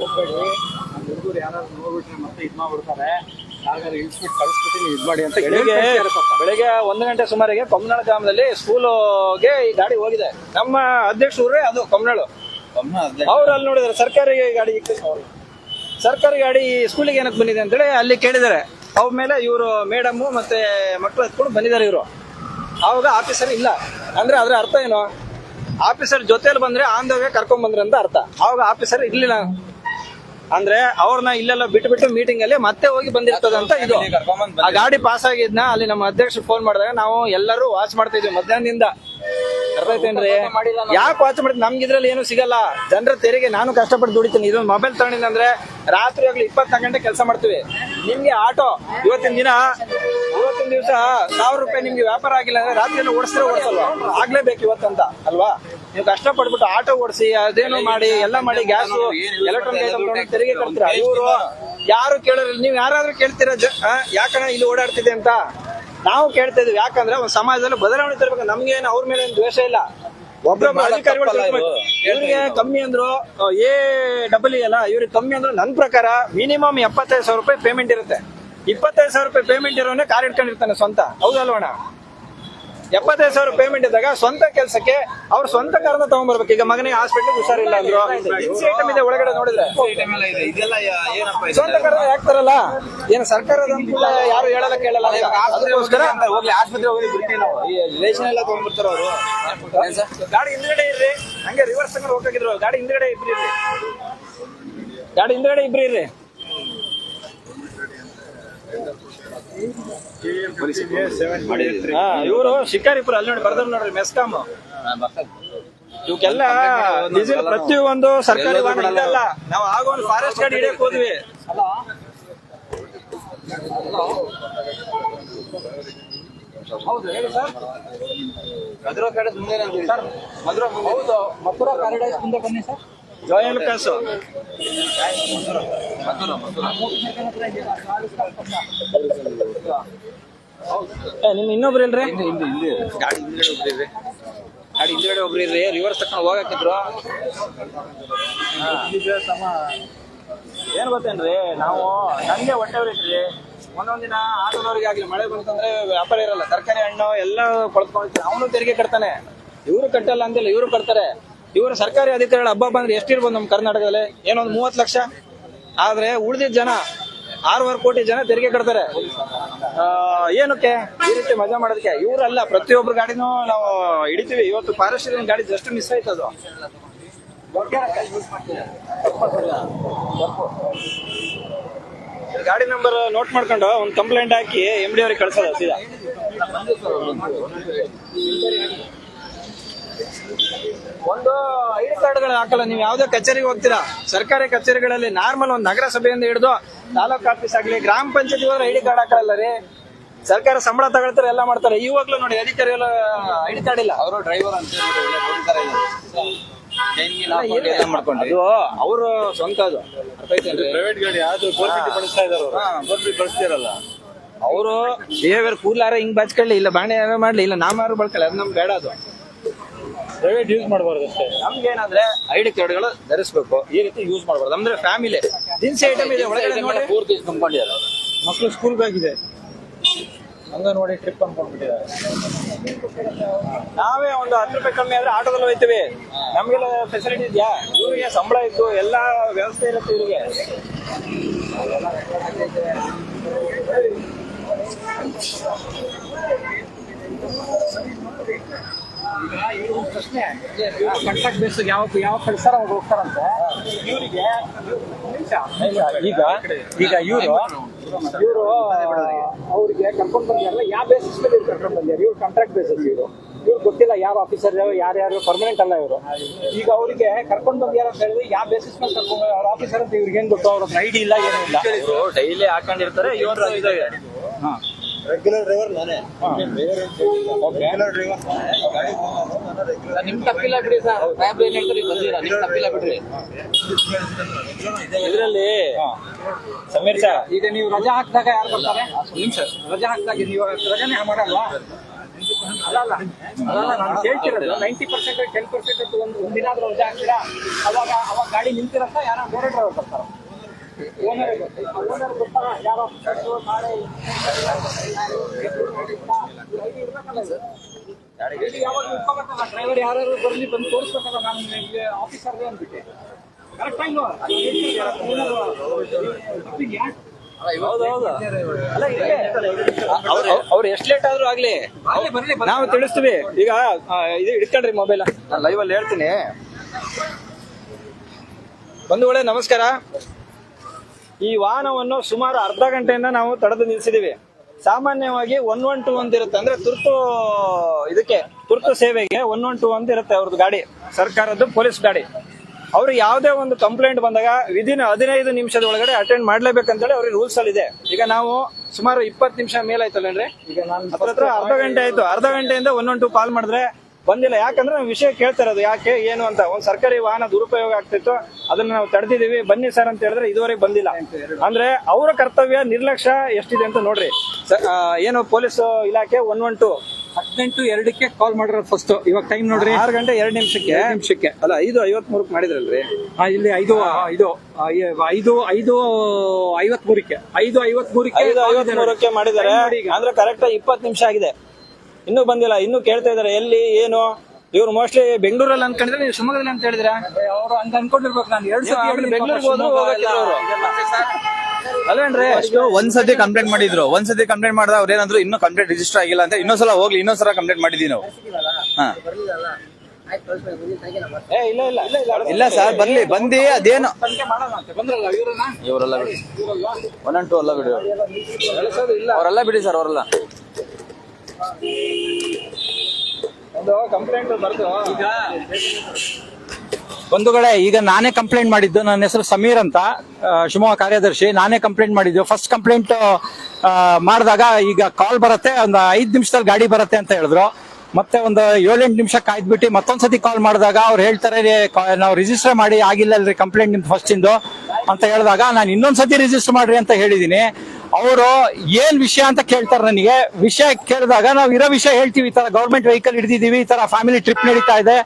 ಹೋಗ್ಬೇಡಿ ನಮ್ಮ ಹುಡುಗರು ಯಾರಾದ್ರು ನೋಡ್ಬಿಟ್ರೆ ಮತ್ತೆ ಇದ್ಮಾ ಮಾಡ್ಬಿಡ್ತಾರೆ. ಹಾಗಾದ್ರೆ ಇಳಿಸ್ಬಿಟ್ಟು ಕಳಿಸ್ಬಿಟ್ಟು ನೀವು ಇದ್ ಮಾಡಿ ಅಂತ ಬೆಳಿಗ್ಗೆ. ಬೆಳಿಗ್ಗೆ ಒಂದು ಗಂಟೆ ಸುಮಾರಿಗೆ ಕೊಮ್ಮನಾಳ ಗ್ರಾಮದಲ್ಲಿ ಸ್ಕೂಲ್ಗೆ ಈ ಗಾಡಿ ಹೋಗಿದೆ. ನಮ್ಮ ಅಧ್ಯಕ್ಷರೇ ಅದು ಕೊಮ್ಮನಾಳು ಅವ್ರು ಅಲ್ಲಿ ನೋಡಿದ್ರೆ ಸರ್ಕಾರಿ ಗಾಡಿ. ಸರ್ಕಾರಿ ಗಾಡಿ ಸ್ಕೂಲಿಗೆ ಏನಕ್ಕೆ ಬಂದಿದೆ ಅಂತೇಳಿ ಅಲ್ಲಿ ಕೇಳಿದ್ದಾರೆ. ಅವ್ರ ಮೇಲೆ ಇವರು ಮೇಡಮ್ ಮತ್ತೆ ಮಕ್ಕಳು ಎತ್ಕೊಂಡು ಬಂದಿದ್ದಾರೆ ಇವರು. ಆವಾಗ ಆಫೀಸರ್ ಇಲ್ಲ. ಅಂದ್ರೆ ಅದ್ರ ಅರ್ಥ ಏನು? ಆಫೀಸರ್ ಜೊತೆಲಿ ಬಂದ್ರೆ ವೇ ಕರ್ಕೊಂಡ್ ಬಂದ್ರೆ ಅಂತ ಅರ್ಥ. ಅವಾಗ ಆಫೀಸರ್ ಇರ್ಲಿಲ್ಲ. ಅಂದ್ರೆ ಅವ್ರನ್ನ ಇಲ್ಲೆಲ್ಲ ಬಿಟ್ಟು ಬಿಟ್ಟು ಮೀಟಿಂಗ್ ಅಲ್ಲಿ ಮತ್ತೆ ಹೋಗಿ ಬಂದಿರ್ತದ ಅಂತ ಇದು. ಆ ಗಾಡಿ ಪಾಸ್ ಆಗಿದ್ನ ಅಲ್ಲಿ ನಮ್ಮ ಅಧ್ಯಕ್ಷರು ಫೋನ್ ಮಾಡಿದಾಗ ನಾವು ಎಲ್ಲರೂ ವಾಚ್ ಮಾಡ್ತಾ ಇದ್ವಿ. ಮಧ್ಯಾಹ್ನದಿಂದ. ಅರ್ಥೈತೇನ್ರಿ ಯಾಕೆ ವಾಚ್ ಮಾಡಿದ್? ನಮ್ಗೆ ಇದ್ರಲ್ಲಿ ಏನು ಸಿಗಲ್ಲ. ಜನರ ತೆರಿಗೆ ನಾನು ಕಷ್ಟಪಟ್ಟು ದುಡಿತೀನಿ. ಇದೊಂದು ಮೊಬೈಲ್ ತಗೊಂಡಿಲ್ಲ ಅಂದ್ರೆ ರಾತ್ರಿ ಆಗ್ಲಿ ಇಪ್ಪತ್ನಾಲ್ಕು ಗಂಟೆ ಕೆಲಸ ಮಾಡ್ತೀವಿ. ನಿಮ್ಗೆ ಆಟೋ ಇವತ್ತಿನ ದಿನ ಇವತ್ತಿನ ದಿವಸ ಸಾವಿರ ರೂಪಾಯಿ ನಿಮ್ಗೆ ವ್ಯಾಪಾರ ಆಗಿಲ್ಲ ಅಂದ್ರೆ ರಾತ್ರಿ ಎಲ್ಲ ಓಡಿಸಿದ್ರೆ ಓಡಿಸಲ್ವಾ? ಆಗ್ಲೇಬೇಕು ಇವತ್ತಂತ ಅಲ್ವಾ? ನೀವು ಕಷ್ಟ ಪಡ್ಬಿಟ್ಟು ಆಟೋ ಓಡಿಸಿ ಅದೇನೋ ಮಾಡಿ ಎಲ್ಲ ಮಾಡಿ ಗ್ಯಾಸ್ ಎಲೆಕ್ಟ್ರಾನಿಕ್ ಐಟಮ್ ತೆರಿಗೆ ಕಟ್ತೀರಾ? ಇವರು ಯಾರು ಕೇಳೋರಿಲ್ಲ. ನೀವು ಯಾರಾದ್ರೂ ಕೇಳ್ತೀರಾ? ಯಾಕಣ್ಣ ಇಲ್ಲಿ ಓಡಾಡ್ತಿದೆ ಅಂತ? ನಾವು ಕೇಳ್ತಾ ಇದೀವಿ ಯಾಕಂದ್ರೆ ಒಂದು ಸಮಾಜದಲ್ಲಿ ಬದಲಾವಣೆ ತರಬೇಕು. ನಮ್ಗೆ ಏನು ಅವ್ರ ಮೇಲೆ ಏನು ದ್ವೇಷ ಇಲ್ಲ. ಒಬ್ಬೊಬ್ಬ ಅಧಿಕಾರಿಗಳು. ಇವ್ರಿಗೆ ಕಮ್ಮಿ ಅಂದ್ರು ಎ ಡಬಲ್ ಅಲ್ಲ ಇವ್ರಿಗೆ ಕಮ್ಮಿ ಅಂದ್ರು ನನ್ನ ಪ್ರಕಾರ ಮಿನಿಮಮ್ ಎಪ್ಪತ್ತೈದು ಸಾವಿರ ರೂಪಾಯಿ ಪೇಮೆಂಟ್ ಇರುತ್ತೆ. ಇಪ್ಪತ್ತೈದು ಸಾವಿರ ರೂಪಾಯಿ ಪೇಮೆಂಟ್ ಇರೋನೇ ಕಾರ್ ಇಟ್ಕೊಂಡಿರ್ತಾನೆ ಸ್ವಂತ. ಹೌದಲ್ವಣ ಎಪ್ಪತ್ತೈದು ಸಾವಿರ ಪೇಮೆಂಟ್ ಇದ್ದಾಗ ಸ್ವಂತ ಕೆಲಸಕ್ಕೆ ಅವ್ರ ಸ್ವಂತ ಕಾರಣ ತಗೊಂಡ್ಬರ್ಬೇಕು ಈಗ ಮಗನಿಗೆ ಹಾಸ್ಪಿಟಲ್ ಹುಷಾರಿಲ್ಲ ಅಂದ್ರು. ದಿನಸಿ ಐಟಮ್ ಇದೆ ಒಳಗಡೆ ನೋಡಿದ್ರೆ. ಸ್ವಂತ ಕಾರಣ ಯಾಕ್ತಾರಲ್ಲ ಏನು ಸರ್ಕಾರದ ಅನುಕೂಲ ಯಾರು ಹೇಳಲ್ಲ ಕೇಳಲ್ಲ. ಅದಕ್ಕೋಸ್ಕರ ಹೋಗ್ಲಿ. ಆಸ್ಪತ್ರೆ ಹೋಗಿ ಬಿಡ್ತೀವಿ ನಾವು. ಈ ರೇಷನ್ ಎಲ್ಲ ತಗೊಂಡ್ಬಿಡ್ತಾರ ಅವರು. ಗಾಡಿ ಹಿಂದ್ಗಡೆ ಇರ್ರಿ. ಹಂಗೆ ರಿವರ್ಸ್ ತಗೊಂಡು ಹೋಗಿದ್ರು ಗಾಡಿ ಹಿಂದ್ಗಡೆ ಇಬ್ರಿ ಇರ್ರಿ. ಗಾಡಿ ಹಿಂದ್ಗಡೆ ಇಬ್ರಿ ಇರ್ರಿ. ಇವರು ಶಿಕಾರಿಪುರ ಅಲ್ಲಿ ನೋಡಿ ಬರ್ದವ್ ನೋಡ್ರಿ ಮೆಸ್ಕಾಮ್ ಇವಕ್ಕೆಲ್ಲ ಡೀಸೆಲ್ ಪ್ರತಿಯೊಂದು ಸರ್ಕಾರಿ ವಾಹನ ಇದಲ್ಲ ನಾವು ಆಗ ಒಂದು ಫಾರೆಸ್ಟ್ ಗಾಡಿ ಹಿಡಿಯಕ್ ಹೋದ್ವಿ. ಹೌದು ಹೇಳಿ ಸರ್. ಮಧುರ ಕಡೆ ಮುಂದೆ ಸರ್ ಮಧುರ ಹೌದು ಮಥುರಾ ಪ್ಯಾರಡೈಸ್ ಮುಂದೆ ಬನ್ನಿ ಸರ್. ಜಾಯಲ್ ಕಾಸು ನಿಮ್ ಇನ್ನೊಬ್ರು ಇಲ್ರಿ? ಗಾಡಿ ಹಿಂದ್ಗಡೆ ಹೋಗ್ತೀವಿ ಗಾಡಿ ಹಿಂದ್ಗಡೆ ಒಬ್ರು ಇರ್ರಿ ರಿವರ್ಸ್ ತಕೊಂಡು ಹೋಗಾಕಿದ್ರು ಏನ್ ಗೊತ್ತೇನ್ರಿ? ನಾವು ನನ್ಗೆ ಹೊಟ್ಟೆ ಉರಿತ್ರಿ ಒಂದೊಂದ್ ದಿನ ಆಟೋದವ್ರಿಗೆ ಆಗ್ಲಿ ಮಳೆ ಬಂತಂದ್ರೆ ವ್ಯಾಪಾರ ಇರಲ್ಲ. ತರಕಾರಿ ಹಣ್ಣು ಎಲ್ಲ ಕೊಳ್ತ್ಕೊಂಡಿರ್ತಾರೆ ಅವನು ತೆರಿಗೆ ಕಟ್ತಾನೆ. ಇವರು ಕಟ್ಟಲ್ಲ ಅಂತಿಲ್ಲ ಇವರು ಕಟ್ತಾರೆ. ಇವರು ಸರ್ಕಾರಿ ಅಧಿಕಾರಿಗಳ ಹಬ್ಬ ಬಂದ್ರೆ ಎಷ್ಟಿರ್ಬೋದು ನಮ್ಮ ಕರ್ನಾಟಕದಲ್ಲಿ? ಏನೊಂದು ಮೂವತ್ತು ಲಕ್ಷ? ಆದ್ರೆ ಉಳಿದಿದ್ದ ಜನ, ಆರೂವರೆ ಕೋಟಿ ಜನ ತೆರಿಗೆ ಕಟ್ತಾರೆ. ಏನಕ್ಕೆ? ಈ ರೀತಿ ಮಜಾ ಮಾಡೋದಕ್ಕೆ? ಇವರಲ್ಲ ಪ್ರತಿಯೊಬ್ಬರು ಗಾಡಿನೂ ನಾವು ಹಿಡಿತೀವಿ. ಇವತ್ತು ಫಾರೆಸ್ಟ್ ಗಾಡಿ ಜಸ್ಟ್ ಮಿಸ್ ಆಯ್ತು ಅದು. ಗಾಡಿ ನಂಬರ್ ನೋಟ್ ಮಾಡ್ಕೊಂಡು ಒಂದು ಕಂಪ್ಲೇಂಟ್ ಹಾಕಿ ಎಂ ಡಿ ಅವ್ರಿಗೆ ಕಳ್ಸೋದು, ಸೀದಾ. ಒಂದು ಐಡಿ ಕಾರ್ಡ್ಗಳು ಹಾಕಲ್ಲ ನೀವು ಯಾವ್ದೋ ಕಚೇರಿಗೆ ಹೋಗ್ತೀರಾ? ಸರ್ಕಾರಿ ಕಚೇರಿಗಳಲ್ಲಿ ನಾರ್ಮಲ್ ಒಂದು ನಗರಸಭೆಯಿಂದ ಹಿಡಿದು ತಾಲೂಕ್ ಆಫೀಸ್ ಆಗಲಿ ಗ್ರಾಮ ಪಂಚಾಯತಿ ಹೋದ್ರೆ ಐಡಿ ಕಾರ್ಡ್ ಹಾಕಲ್ಲ ರೀ? ಸರ್ಕಾರ ಸಂಬಳ ತಗೊಳ್ತಾರೆ ಎಲ್ಲ ಮಾಡ್ತಾರೆ. ಇವಾಗ್ಲೂ ನೋಡಿ ಅಧಿಕಾರಿ ಎಲ್ಲ ಐಡಿ ಕಾರ್ಡ್ ಇಲ್ಲ. ಅವರು ಡ್ರೈವರ್ ಅಂತ ಮಾಡ್ಕೊಂಡು ಅವರು ಸ್ವಂತ ಅದು. ಪ್ರೈವೇಟ್ ಗಾಡಿ ಯಾವ್ದು ಗೋರ್ಮೆಂಟ್ ಬಳಸ್ತಾ ಇದಾರೆ ಗೋರ್ಮೆಂಟ್ ಬಳಸ್ತಿರಲ್ಲ. ಅವರು ಬಿಹೇವಿಯರ್ ಕೂಲಾರ ಹಿಂಗ್ ಬಚ್ಕೊಳ್ಳಿ ಇಲ್ಲ ಬಾಣೆ ಯಾರೋ ಮಾಡ್ಲಿ ಇಲ್ಲ ನಾಮಾರು ಬಳ್ಕೊಳ್ಳಿ ಅದು ನಮ್ಗೆ ಬೇಡ ಅದು. ಪ್ರೈವೇಟ್ ಯೂಸ್ ಮಾಡಬಾರ್ದು ಅಷ್ಟೇ. ನಮ್ಗೆ ಏನಂದ್ರೆ ಐಡಿ ಕಾರ್ಡ್ಗಳು ಧರಿಸ್ಬೇಕು. ಈ ರೀತಿ ಯೂಸ್ ಮಾಡಬಾರ್ದು. ಅಂದ್ರೆ ಫ್ಯಾಮಿಲಿ ದಿನಸಿ ಐಟಮ್ ಇದೆ ಒಳಗಡೆ ನೋಡಿ ಪೂರ್ತಿ ತುಂಬಿಕೊಂಡಿದ್ದಾರೆ ಮಕ್ಕಳು ಸ್ಕೂಲ್ ಬ್ಯಾಗ್ ಇದೆ ಅಂಗನವಾಡಿ ಟ್ರಿಪ್ ಅನ್ಕೊಂಡ್ಬಿಟ್ಟಿದ್ದಾರೆ. ನಾವೇ ಒಂದು ಹತ್ತು ರೂಪಾಯಿ ಕಮ್ಮಿ ಆದ್ರೆ ಆಟೋದಲ್ಲಿ ಹೋಯ್ತೀವಿ. ನಮ್ಗೆಲ್ಲ ಫೆಸಿಲಿಟಿ ಇದೆಯಾ? ಇವ್ರಿಗೆ ಸಂಬಳ ಇತ್ತು ಎಲ್ಲ ವ್ಯವಸ್ಥೆ ಇರುತ್ತೆ ಇವ್ರಿಗೆ. ಕಾಂಟ್ರಾಕ್ಟ್ ಬೇಸ್ ಯಾವ ಯಾವ ಹೋಗ್ತಾರಂತೆ? ಇವರಿಗೆ ಈಗ ಈಗ ಇವರು ಇವರು ಅವ್ರಿಗೆ ಕರ್ಕೊಂಡು ಬಂದಿರಲ್ಲ ಯಾವ ಬೇಸಿಸ್ ಮೇಲೆ ಇವ್ರು ಕರ್ಕೊಂಡು ಬಂದಿದ್ದಾರೆ ಇವ್ರು ಕಾಂಟ್ರಾಕ್ಟ್ ಬೇಸಸ್ ಇವರು. ಇವ್ರು ಗೊತ್ತಿಲ್ಲ ಯಾವ ಆಫೀಸರ್ ಯಾರ್ಯಾರು ಪರ್ಮನೆಂಟ್ ಅಲ್ಲ ಇವರು. ಈಗ ಅವರಿಗೆ ಕರ್ಕೊಂಡು ಬಂದಿದ್ದಾರೆ ಅಂತ ಹೇಳಿದ್ರೆ ಯಾವ ಬೇಸಿಸ್ ಮೇಲೆ ಕರ್ಕೊಂಡು ಅವ್ರ ಆಫೀಸರ್ ಅಂತ ಇವ್ರಿಗೆ ಏನ್ ಗೊತ್ತು? ಅವ್ರ ಐಡಿ ಇಲ್ಲ ಏನೂ ಇಲ್ಲ. ಡೈಲಿ ಹಾಕೊಂಡಿರ್ತಾರೆ ಇವರು ಇದಾವೆ ರೆಗ್ಯುಲರ್ ಡ್ರೈವರ್ ನಾನೇ. ರೆಗ್ಯುಲರ್ ಡ್ರೈವರ್ ನಿಮ್ ತಪ್ಪಿಲ್ಲ ಬಿಡಿ ಸರ್. ಸಾಹೇಬ್ರು ಏನ್ ಹೇಳ್ತಾರೆ ಬಂದಿರ? ನಿಮ್ ತಪ್ಪಿಲ್ಲ ಬಿಡ್ರಿ ಇದರಲ್ಲಿ ಸಮೀರ್ ಸರ್. ಈಗ ನೀವು ರಜಾ ಹಾಕಿದಾಗ ಯಾರು ಬರ್ತಾರೆ? ನಿಮಿಷ ರಜಾ ಹಾಕಿದಾಗ ನೀವು ರಜಾನೇ ಮಾಡಲ್ವಾ? ಅಲ್ಲ ಅಲ್ಲ. ಅಲ್ಲ ನಾನು ಕೇಳ್ತಿರೋದು ನೈಂಟಿ ಪರ್ಸೆಂಟ್ ಟೆನ್ ಪರ್ಸೆಂಟ್ ಒಂದು ಒಂದಿನಾದ್ರೂ ರಜಾ ಹಾಕ್ತೀರಾ? ಅವಾಗ ಅವಾಗ ಗಾಡಿ ನಿಂತಿರತ್ತ ಯಾರೋ ಬೇರೆ ಡ್ರೈವರ್ ಬರ್ತಾರ. ಡ್ರೈವರ್ ಯಾರು ಬರಲಿ ಬಂದು ತೋರಿಸ್ಬೇಕಲ್ಲ ನಾನು ಆಫೀಸರ್ಗೆ ಅಂದ್ಬಿಟ್ಟು ಕರೆಕ್ಟ್ ಟೈಮ್ ಹೌದೌದು ಅಲ್ಲ ಇಲ್ಲೇ ಅವ್ರು ಎಷ್ಟು ಲೇಟ್ ಆದ್ರೂ ಆಗ್ಲಿ. ನಾವು ತಿಳಿಸ್ತೀವಿ. ಈಗ ಇದು ಇಟ್ಕೊಂಡ್ರಿ ಮೊಬೈಲ್ ನಾನು ಲೈವ್ ಅಲ್ಲಿ ಹೇಳ್ತೀನಿ. ಒಳ್ಳೆ ನಮಸ್ಕಾರ. ಈ ವಾಹನವನ್ನು ಸುಮಾರು ಅರ್ಧ ಗಂಟೆಯಿಂದ ನಾವು ತಡೆದು ನಿಲ್ಲಿಸಿದೀವಿ ಸಾಮಾನ್ಯವಾಗಿ ಒನ್ ಒನ್ ಟೂ ಅಂತ ಇರುತ್ತೆ. ಅಂದ್ರೆ ತುರ್ತು ಇದಕ್ಕೆ ತುರ್ತು ಸೇವೆಗೆ ಒನ್ ಒನ್ ಟೂ ಅಂತ ಇರುತ್ತೆ ಅವ್ರದ್ದು ಗಾಡಿ. ಸರ್ಕಾರದ್ದು ಪೊಲೀಸ್ ಗಾಡಿ. ಅವ್ರು ಯಾವುದೇ ಒಂದು ಕಂಪ್ಲೇಂಟ್ ಬಂದಾಗ ವಿದಿನ್ ಹದಿನೈದು ನಿಮಿಷದ ಒಳಗಡೆ ಅಟೆಂಡ್ ಮಾಡ್ಲೇಬೇಕಂತೇಳಿ ಅವ್ರಿಗೆ ರೂಲ್ಸ್ ಅಲ್ಲಿ ಇದೆ. ಈಗ ನಾವು ಸುಮಾರು ಇಪ್ಪತ್ತು ನಿಮಿಷ ಮೇಲಾಯ್ತಲ್ಲೇನ್ರಿ ನಾನು ಹತ್ರ ಹತ್ರ ಅರ್ಧ ಗಂಟೆ ಆಯ್ತು. ಅರ್ಧ ಗಂಟೆಯಿಂದ ಒನ್ ಒನ್ ಟು ಕಾಲ್ ಮಾಡಿದ್ರೆ ಬಂದಿಲ್ಲ. ಯಾಕಂದ್ರೆ ನಾವು ವಿಷಯ ಕೇಳ್ತಾ ಇರೋದು ಯಾಕೆ ಏನು ಅಂತ. ಒಂದ್ ಸರ್ಕಾರಿ ವಾಹನ ದುರುಪಯೋಗ ಆಗ್ತಿತ್ತು ಅದನ್ನ ನಾವು ತಡೆದಿದೀವಿ ಬನ್ನಿ ಸರ್ ಅಂತ ಹೇಳಿದ್ರೆ ಇದುವರೆಗೆ ಬಂದಿಲ್ಲ. ಅಂದ್ರೆ ಅವರ ಕರ್ತವ್ಯ ನಿರ್ಲಕ್ಷ್ಯ ಎಷ್ಟಿದೆ ಅಂತ ನೋಡ್ರಿ. ಏನು ಪೊಲೀಸ್ ಇಲಾಖೆ ಒನ್ ಒನ್ ಟು. ಹದಿನೆಂಟು ಎರಡಕ್ಕೆ ಕಾಲ್ ಮಾಡಿರೋದು ಫಸ್ಟ್ ಇವಾಗ ಟೈಮ್ ನೋಡ್ರಿ. ಆರು ಗಂಟೆ ಎರಡು ನಿಮಿಷಕ್ಕೆ. ನಿಮಿಷಕ್ಕೆ. ಅಲ್ಲ ಐದು ಐವತ್ ಮೂರಕ್ಕೆ ಮಾಡಿದ್ರಲ್ರಿ ಇಲ್ಲಿ ಐದು ಇದು ಐದು ಐದು ಐವತ್ ಮೂರಕ್ಕೆ ಐದು ಐವತ್ ಮೂರಕ್ಕೆ ಐದು ಐವತ್ ಮೂರಕ್ಕೆ ಮಾಡಿದ್ದಾರೆ ಅಂದ್ರೆ ಕರೆಕ್ಟ್ ಇಪ್ಪತ್ತು ನಿಮಿಷ ಆಗಿದೆ. ಇನ್ನೂ ಬಂದಿಲ್ಲ ಇನ್ನೂ ಕೇಳ್ತಾ ಇದಾರೆ ಎಲ್ಲಿ ಏನು? ಇವ್ರು ಮೋಸ್ಟ್ಲಿ ಬೆಂಗಳೂರಲ್ಲಿ ಅನ್ಕೊಂಡಿದ್ರೆ ನೀವು ಶಿವಮೊಗ್ಗದಲ್ಲಿ ಅಂತ ಹೇಳಿದ್ರೆ ಅವರು ಹಂಗ ಅನ್ಕೊಂಡಿರ್ಬೇಕು ನಾನು ಎರಡ್ ಆಮೇಲೆ ಬೆಂಗಳೂರಿಗೆ ಹೋದ್ರು ಹೋಗಕ್ಕಿಲ್ಲ ಅವ್ರು. ಅಲ್ವೇನ್ರಿ ಅಷ್ಟು ಒಂದ್ ಸತಿ ಕಂಪ್ಲೇಂಟ್ ಮಾಡಿದ್ರು ಒಂದ್ಸತಿ ಕಂಪ್ಲೇಂಟ್ ಮಾಡಿದ ಅವ್ರು ಏನಂದ್ರು ಇನ್ನೂ ಕಂಪ್ಲೇಂಟ್ ರಿಜಿಸ್ಟರ್ ಆಗಿಲ್ಲ ಅಂತ ಇನ್ನೊಂದ್ಸಲ ಹೋಗ್ಲಿ ಇನ್ನೊಂದ್ಸಲ ಕಂಪ್ಲೇಂಟ್ ಮಾಡಿದೀವಿ ನಾವು. ಹಾ. ಇಲ್ಲ ಇಲ್ಲ ಇಲ್ಲ ಇಲ್ಲ. ಇಲ್ಲ ಸರ್ ಬರ್ಲಿ ಬಂದಿ ಅದೇನು ಇವರೆಲ್ಲ ಬಿಡಿ. ಒನ್ ಅಂಡ್ ಟು ಎಲ್ಲ ಬಿಡಿ ಅವರೆಲ್ಲ ಬಿಡಿ ಸರ್ ಅವರೆಲ್ಲ. ಒಂದು ಕಂಪ್ಲೇಂಟ್ ಬರ್ದು. ಬಂಧುಗಳೇ ಈಗ ನಾನೇ ಕಂಪ್ಲೇಂಟ್ ಮಾಡಿದ್ದು ನನ್ನ ಹೆಸರು ಸಮೀರ್ ಅಂತ. ಶಿವಮೊಗ್ಗ ಕಾರ್ಯದರ್ಶಿ ನಾನೇ ಕಂಪ್ಲೇಂಟ್ ಮಾಡಿದ್ದು. ಫಸ್ಟ್ ಕಂಪ್ಲೇಂಟ್ ಮಾಡಿದಾಗ ಈಗ ಕಾಲ್ ಬರುತ್ತೆ ಒಂದು ಐದು ನಿಮಿಷದಲ್ಲಿ ಗಾಡಿ ಬರುತ್ತೆ ಅಂತ ಹೇಳಿದ್ರು. ಮತ್ತೆ ಒಂದು ಏಳೆಂಟು ನಿಮಿಷ ಕಾಯ್ದುಬಿಟ್ಟು ಮತ್ತೊಂದ್ಸತಿ ಕಾಲ್ ಮಾಡಿದಾಗ ಅವ್ರು ಹೇಳ್ತಾರೆ "ರೇ, ಕಾ- ನಾವು ರಿಜಿಸ್ಟರ್ ಮಾಡಿ ಆಗಿಲ್ಲ ಅಲ್ರಿ ಕಂಪ್ಲೇಂಟ್ ನಿಮ್ದು ಫಸ್ಟ್ ಇಂದು. ಅಂತ ಹೇಳಿದಾಗ ನಾನು ಇನ್ನೊಂದ್ಸತಿ ರಿಜಿಸ್ಟರ್ ಮಾಡ್ರಿ ಅಂತ ಹೇಳಿದೀನಿ. ಅವರು ಏನ್ ವಿಷಯ ಅಂತ ಕೇಳ್ತಾರೆ ನನಗೆ? ವಿಷಯ ಕೇಳಿದಾಗ ನಾವು ಇರೋ ವಿಷಯ ಹೇಳ್ತೀವಿ, ಈ ತರ ಗೌರ್ಮೆಂಟ್ ವೆಹಿಕಲ್ ಹಿಡಿದಿದೀವಿ ಈ ತರ ಫ್ಯಾಮಿಲಿ ಟ್ರಿಪ್ ನಡೀತಾ ಇದೆ,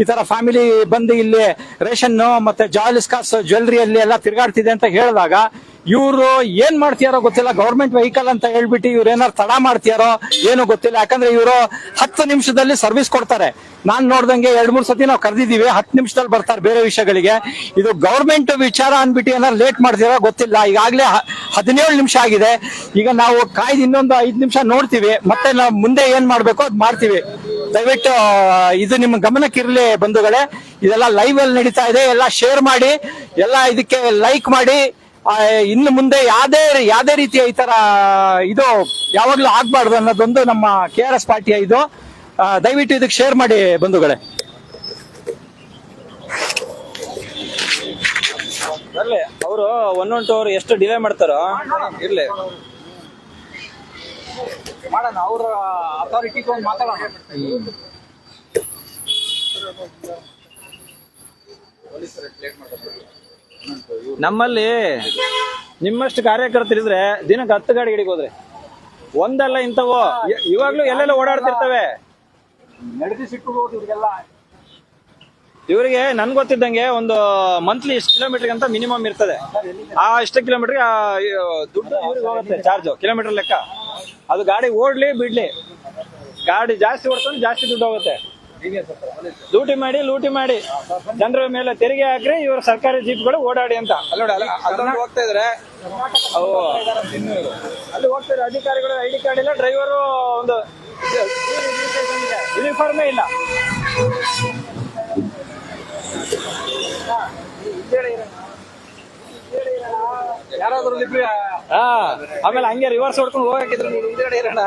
ಈ ತರ ಫ್ಯಾಮಿಲಿ ಬಂದು ಇಲ್ಲಿ ರೇಷನ್ ಮತ್ತೆ ಜಾಲಿಸ್ಕಾಸ್ ಜ್ಯುವೆಲ್ರಿಯಲ್ಲಿ ಎಲ್ಲ ತಿರುಗಾಡ್ತಿದೆ ಅಂತ ಹೇಳಿದಾಗ ಇವರು ಏನ್ ಮಾಡ್ತಿಯಾರೋ ಗೊತ್ತಿಲ್ಲ. ಗೌರ್ಮೆಂಟ್ ವೆಹಿಕಲ್ ಅಂತ ಹೇಳ್ಬಿಟ್ಟು ಇವ್ರು ಏನಾರು ತಡ ಮಾಡ್ತಿಯಾರೋ ಏನು ಗೊತ್ತಿಲ್ಲ. ಯಾಕಂದ್ರೆ ಇವರು ಹತ್ತು ನಿಮಿಷದಲ್ಲಿ ಸರ್ವಿಸ್ ಕೊಡ್ತಾರೆ. ನಾನ್ ನೋಡ್ದಂಗೆ ಎರಡ್, ಮೂರ್ ಸತಿ ನಾವು ಕರೆದಿದ್ದೀವಿ. ಹತ್ತು ನಿಮಿಷದಲ್ಲಿ ಬರ್ತಾರೆ ಬೇರೆ ವಿಷಯಗಳಿಗೆ. ಇದು ಗೌರ್ಮೆಂಟ್ ವಿಚಾರ ಅನ್ಬಿಟ್ಟು ಏನಾರು ಲೇಟ್ ಮಾಡ್ತಿರೋ ಗೊತ್ತಿಲ್ಲ. ಈಗಾಗಲೇ ಹದಿನೇಳು ನಿಮಿಷ ಆಗಿದೆ. ಈಗ ನಾವು ಕಾಯ್ದು ಇನ್ನೊಂದು ಐದು ನಿಮಿಷ ನೋಡ್ತೀವಿ. ಮತ್ತೆ ನಾವು ಮುಂದೆ ಏನ್ ಮಾಡ್ಬೇಕು ಅದ್ ಮಾಡ್ತೀವಿ. ದಯವಿಟ್ಟು ಇದು ನಿಮ್ಮ ಗಮನಕ್ಕಿರ್ಲಿ ಬಂಧುಗಳೇ. ಇದೆಲ್ಲ ಲೈವ್ ಅಲ್ಲಿ ನಡೀತಾ ಇದೆ. ಎಲ್ಲ ಶೇರ್ ಮಾಡಿ. ಎಲ್ಲ ಇದಕ್ಕೆ ಲೈಕ್ ಮಾಡಿ. ಇನ್ನು ಮುಂದೆ ಯಾವ್ದೇ ಯಾವ್ದೇ ರೀತಿಯ ಈ ತರ ಇದು ಯಾವಾಗ್ಲೂ ಆಗ್ಬಾರ್ದು ಅನ್ನೋದೊಂದು ನಮ್ಮ ಕೆ ಆರ್ ಎಸ್ ಪಾರ್ಟಿಯ ಇದು. ದಯವಿಟ್ಟು ಇದಕ್ಕೆ ಶೇರ್ ಮಾಡಿ ಬಂಧುಗಳೇ. ಬರ್ಲಿ ಅವರು ಒನ್ ಒನ್ ಟು ಅವ್ರು ಎಷ್ಟು ಡಿಲೇ ಮಾಡ್ತಾರೋ? ಇರ್ಲಿ. ಮಾಡೋಣ ಅವ್ರ ಅಥಾರಿಟಿಗೆ ಒಂದು ಮಾತಾಡೋಣ. ನಮ್ಮಲ್ಲಿ ನಿಮ್ಮಷ್ಟು ಕಾರ್ಯಕರ್ತರಿದ್ರೆ ದಿನಕ್ಕೆ ಹತ್ತು ಗಾಡಿ ಹೋದ್ರೆ. ಒಂದಲ್ಲ ಇಂಥವು. ಇವಾಗ್ಲೂ ಎಲ್ಲೆಲ್ಲ ಓಡಾಡ್ತಿರ್ತವೆ. ಇವರಿಗೆ ನನ್ ಗೊತ್ತಿದ್ದಂಗೆ ಒಂದು ಮಂತ್ಲಿ ಇಷ್ಟು ಕಿಲೋಮೀಟರ್ ಅಂತ ಮಿನಿಮಮ್ ಇರ್ತದೆ. ಆ ಇಷ್ಟು ಕಿಲೋಮೀಟರ್ ದುಡ್ಡು ಇವ್ರಿಗೆ ಹೋಗುತ್ತೆ ಚಾರ್ಜ್ ಕಿಲೋಮೀಟರ್ ಲೆಕ್ಕ. ಅದು ಗಾಡಿ ಓಡ್ಲಿ ಬಿಡ್ಲಿ. ಗಾಡಿ ಜಾಸ್ತಿ ಓಡ್ತಂದ್ರೆ ಜಾಸ್ತಿ ದುಡ್ಡು ಹೋಗುತ್ತೆ. ಲೂಟಿ ಮಾಡಿ ಲೂಟಿ ಮಾಡಿ. ಜನರ ಮೇಲೆ ತೆರಿಗೆ ಹಾಕ್ರಿ ಇವರು ಸರ್ಕಾರಿ ಜೀಪ್ಗಳು ಓಡಾಡಿ ಅಂತ. ಅಲ್ಲಿ ಹೋಗ್ತಾ ಇದ್ರೆ ಅಲ್ಲಿ ಹೋಗ್ತಾ ಇದ್ರೆ ಅಧಿಕಾರಿಗಳು ಐ ಡಿ ಕಾರ್ಡ್ ಇಲ್ಲ ಡ್ರೈವರು ಒಂದು ಯೂನಿಫಾರ್ಮೇ ಇಲ್ಲ. ಯಾರಾದ್ರೂ ಇಬ್ರು ಹಾ ಆಮೇಲೆ ಹಂಗೆ ರಿವರ್ಸ್ ಹೊಡ್ಕೊಂಡು ಹೋಗಕ್ಕಿದ್ರೆ ನೀವು ಹಿಂದ್ಗಡೆ ಇರೋಣ.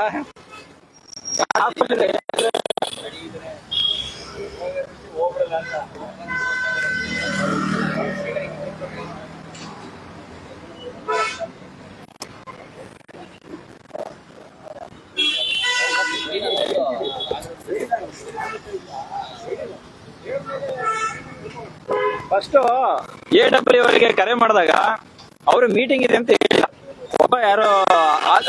ಫಸ್ಟ್ ಎ ಡಬ್ಲ್ಯೂ ಅವರಿಗೆ ಕರೆ ಮಾಡಿದಾಗ ಅವರು ಮೀಟಿಂಗ್ ಇದೆ ಅಂತ ಹೇಳಿಲ್ಲ. ಒಬ್ಬ ಯಾರೋ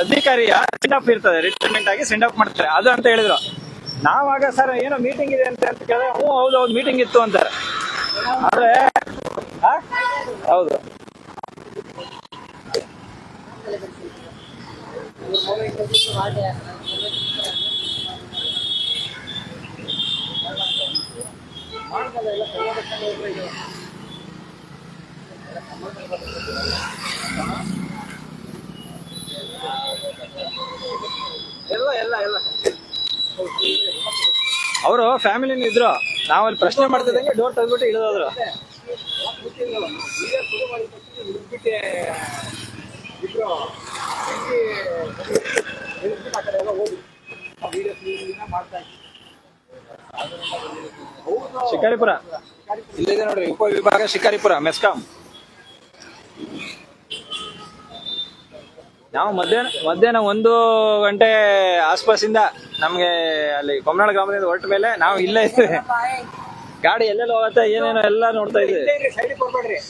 ಅಧಿಕಾರಿಯ ಸೆಂಡ್ ಆಫ್ ಇರ್ತದೆ ರಿಟೈರ್ಮೆಂಟ್ ಆಗಿ ಸೆಂಡ್ ಆಫ್ ಮಾಡ್ತಾರೆ. ಅದು ಅಂತ ಹೇಳಿದ್ರು. ನಾವಾಗ ಸರ್ ಏನೋ ಮೀಟಿಂಗ್ ಇದೆ ಅಂತ ಅಂತ ಕೇಳಿದ್ರೆ, ಹ್ಞೂ, ಹೌದು ಹೌದು ಮೀಟಿಂಗ್ ಇತ್ತು ಅಂತಾರೆ ಆದ್ರೆ? ಹೌದು ಎಲ್ಲ ಎಲ್ಲ ಅವರು ಫ್ಯಾಮಿಲಿನ ಇದ್ರು. ನಾವು ಅಲ್ಲಿ ಪ್ರಶ್ನೆ ಮಾಡ್ತಿದ್ದಂಗೆ ಡೋರ್ ತೆಗೆದ್ಬಿಟ್ಟು ಇಳಿದೋದ್ರು. ಶಿಕಾರಿಪುರ. ಇಲ್ಲಿದೆ ನೋಡ್ರಿ ಉಪವಿಭಾಗ ಶಿಕಾರಿಪುರ, ಮೆಸ್ಕಾಂ. ನಾವು ಮಧ್ಯಾಹ್ನ ಮಧ್ಯಾಹ್ನ ಒಂದು ಗಂಟೆ ಆಸ್ಪಾಸಿಂದ ನಮ್ಗೆ ಅಲ್ಲಿ ಕೊಮ್ಮನಾಳ ಗ್ರಾಮದಿಂದ ಹೊರಟ ಮೇಲೆ ನಾವು ಇಲ್ಲೇ ಇದ್ದೇವೆ ಗಾಡಿ ಎಲ್ಲೆಲ್ಲ ಹೋಗತ್ತೆ ಏನೇನೋ ಎಲ್ಲ ನೋಡ್ತಾ ಇದ್ದೀವಿ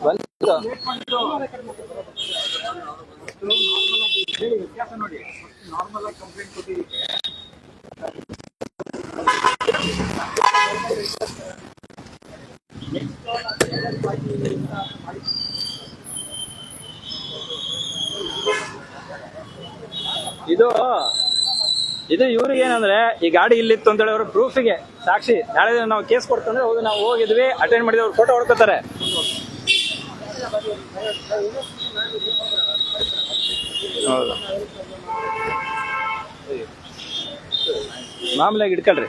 ಬಂತು ವ್ಯತ್ಯಾಸ ನೋಡಿ ನಾರ್ಮಲ್ ಆಗಿ ಕಂಪ್ಲೇಂಟ್ ಕೊಟ್ಟಿದ್ದೀವಿ ಇದು ಇದು ಇವ್ರಿಗೆ ಏನಂದ್ರೆ ಈ ಗಾಡಿ ಇಲ್ಲಿತ್ತು ಅಂತ ಹೇಳಿ ಅವರು ಪ್ರೂಫಿಗೆ ಸಾಕ್ಷಿ. ನಾಳೆ ದಿನ ನಾವು ಕೇಸ್ ಕೊಡ್ತಂದ್ರೆ ಹೌದು ನಾವು ಹೋಗಿದ್ವಿ ಅಟೆಂಡ್ ಮಾಡಿದ್ವಿ ಅವ್ರು ಫೋಟೋ ಹೊಡ್ಕೋತಾರೆ. ಹೌದು. ಮಾಮೂಲಿಯಾಗಿ ಇಟ್ಕೊಳ್ರಿ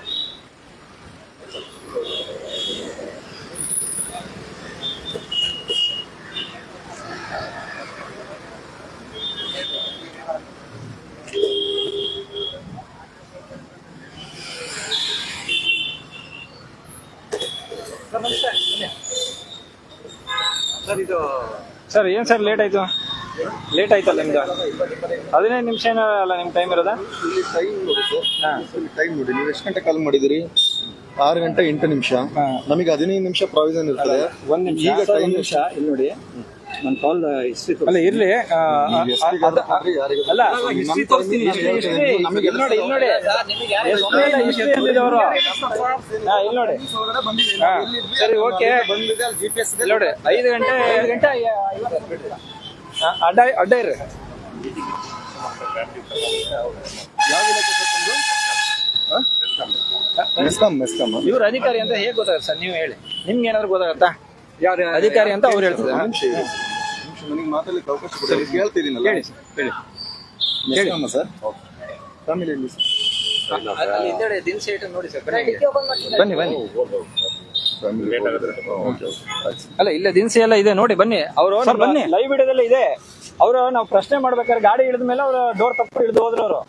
ಸರ್ ಇದು ಸರ್ ಏನ್ ಸರ್ ಲೇಟ್ ಆಯ್ತು? ಲೇಟ್ ಆಯ್ತಲ್ಲ ನಿಮ್ದು? ಹದಿನೈದು ನಿಮಿಷ ಏನೋ ಅಲ್ಲ ನಿಮ್ ಟೈಮ್ ಇರೋದಾ? ಇಲ್ಲಿ ಟೈಮ್ ನೋಡಿ ಹಾಂ. ಟೈಮ್ ನೋಡಿ. ನೀವು ಎಷ್ಟು ಗಂಟೆ ಕಾಲ್ ಮಾಡಿದಿರಿ? ಆರು ಗಂಟೆ ಎಂಟು ನಿಮಿಷ. ನಮಗೆ ಹದಿನೈದು ನಿಮಿಷ ಪ್ರಾವಿಷನ್ ಇರ್ತದೆ. ಒಂದ್ ನಿಮಿಷ ಈಗ ಟೈಮ್ ನಿಮಿಷ ಇಲ್ಲಿ ನೋಡಿ. ನನ್ನ ಕಾಲ್ ಹಿಸ್ಟ್ರಿ ಅಲ್ಲ ಇರ್ಲಿ. ಅಲ್ಲ ಹಿಸ್ಟ್ರಿ ತೋರಿಸ್ತೀನಿ. ನಮಗೆ ಇಲ್ಲಿ ನೋಡಿ ಇಲ್ಲಿ ನೋಡಿ. ಎಷ್ಟು ಎಲ್ಲ history ಅಂದಿದ್ದವರು ಹಾ ಇಲ್ಲಿ ನೋಡಿ. ಸರಿ ಓಕೆ ಬಂದಿದೆ ನೋಡಿ ಐದು ಗಂಟೆ ಐದು ಗಂಟೆ ಅಡ್ಡ ಅಡ್ಡ ಇರ್ರಿ. ಮೆಸ್ಕಾಮ್ ಮೆಸ್ಕಾಮ್ ಇವ್ರ ಅಧಿಕಾರಿ ಅಂತ ಹೇಗೆ ಗೊತ್ತಾಗುತ್ತೆ ಸರ್? ನೀವು ಹೇಳಿ. ನಿಮ್ಗೆ ಏನಾದ್ರು ಗೊತ್ತಾಗತ್ತಾ? ಯಾರು ಅಧಿಕಾರಿ ಅಂತ ಅವ್ರು ಹೇಳ್ತಾರೆ ನನಗೆ ಮಾತಾಡ್ಲಿಕ್ಕೆ ಅವಕಾಶ ಕೊಡಿ ಕೇಳ್ತಿದ್ದೀನಲ್ಲ ಹೇಳಿ ಹೇಳಿ. ಮೆಸ್ಕಾಮ ಸರ್? ಫ್ಯಾಮಿಲಿ ಎಲ್ಲಿ ಸರ್ ಅಲ್ಲಿ ಹಿಂದೆಗಡೆ ದಿನಸಿ ಐಟಮ್ ನೋಡಿ ಸರ್ ಬನ್ನಿ. ಬನ್ನಿ ಫ್ಯಾಮಿಲಿ ಓಕೆ ಓಕೆ. ಅಲ್ಲ ಇಲ್ಲ ದಿನಸಿ ಎಲ್ಲ ಇದೆ ನೋಡಿ ಬನ್ನಿ. ಅವರು ಬನ್ನಿ. ಲೈವ್ ವಿಡಿಯೋದಲ್ಲ ಇದೆ. ಅವರು ನಾವು ಪ್ರಶ್ನೆ ಮಾಡ್ಬೇಕಾದ್ರೆ ಗಾಡಿ ಇಳಿದ ಮೇಲೆ ಅವರು ಡೋರ್ ತಪ್ಪು ಇಳಿದು ಹೋದ್ರು ಅವರು.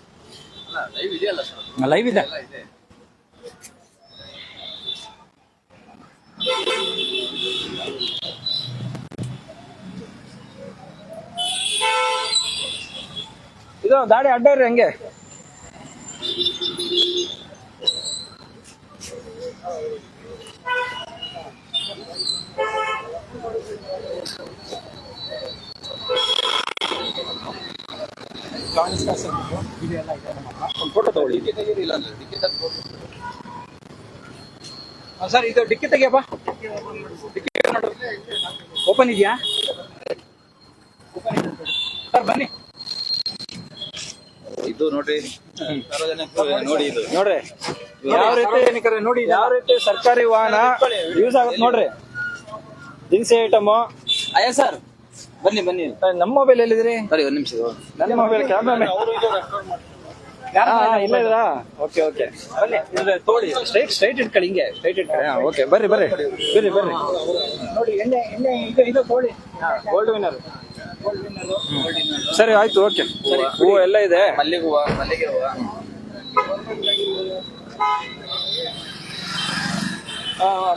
ಲೈವ್ ಇದೆ. ಇದು ಗಾಡಿ ಅಡ್ಡ ಇರ್ರಿ ಹಂಗೆ. ಫೋಟೋ ತಗೊಳ್ಳಿ. ಸರ್ ಇದು ಡಿಕ್ಕಿ ತೆಗಿಯಪ್ಪ. ಡಿಕ್ಕಿ ಓಪನ್ ಇದೆಯಾ? ಸರ್ ಬನ್ನಿ. ಇದು ನೋಡ್ರಿ ನೋಡಿ ಇದು. ನೋಡ್ರಿ. ಯಾವ ರೀತಿ ನೋಡಿ ಯಾವ ರೀತಿ ಸರ್ಕಾರಿ ವಾಹನ ಯೂಸ್ ಆಗುತ್ತೆ ನೋಡ್ರಿ. ದಿನಸಿ ಐಟಮ್ ಅಯ್ಯ ಸರ್ ಬನ್ನಿ ಬನ್ನಿ. ನಮ್ಮ ಮೊಬೈಲ್ ಎಲ್ಲಿದ್ರಿ ಸರಿ ಒಂದ್ ನಿಮಿಷ ನನ್ನ ಮೊಬೈಲ್ ಕ್ಯಾಮ್ರಾ ಇಲ್ಲ ಇದ್ರಾ ಓಕೆ ಓಕೆ. ಬನ್ನಿ ತೋಳಿ ಸ್ಟ್ರೈಟ್ ಸ್ಟ್ರೈಟ್ ಇಟ್ಕೊಳ್ಳಿ ಹಿಂಗೆ ಸ್ಟ್ರೈಟ್ ಇಟ್ಕೊಳ್ಳಿ. ಹಾ ಓಕೆ ಬರ್ರಿ ಬರ್ರಿ. ಬರ್ರಿ ಬರ್ರಿ. ನೋಡಿ ಎಣ್ಣೆ ಎಣ್ಣೆ ಇದು ಇದು ಗೋಲ್ಡ್ ವಿನ್ನರ್ ಸರಿ ಆಯ್ತು ಓಕೆ. ಹೂವು ಎಲ್ಲ ಇದೆ. ಮಲ್ಲಿಗೆ ಹೂವು ಮಲ್ಲಿಗೆ ಹೂವ.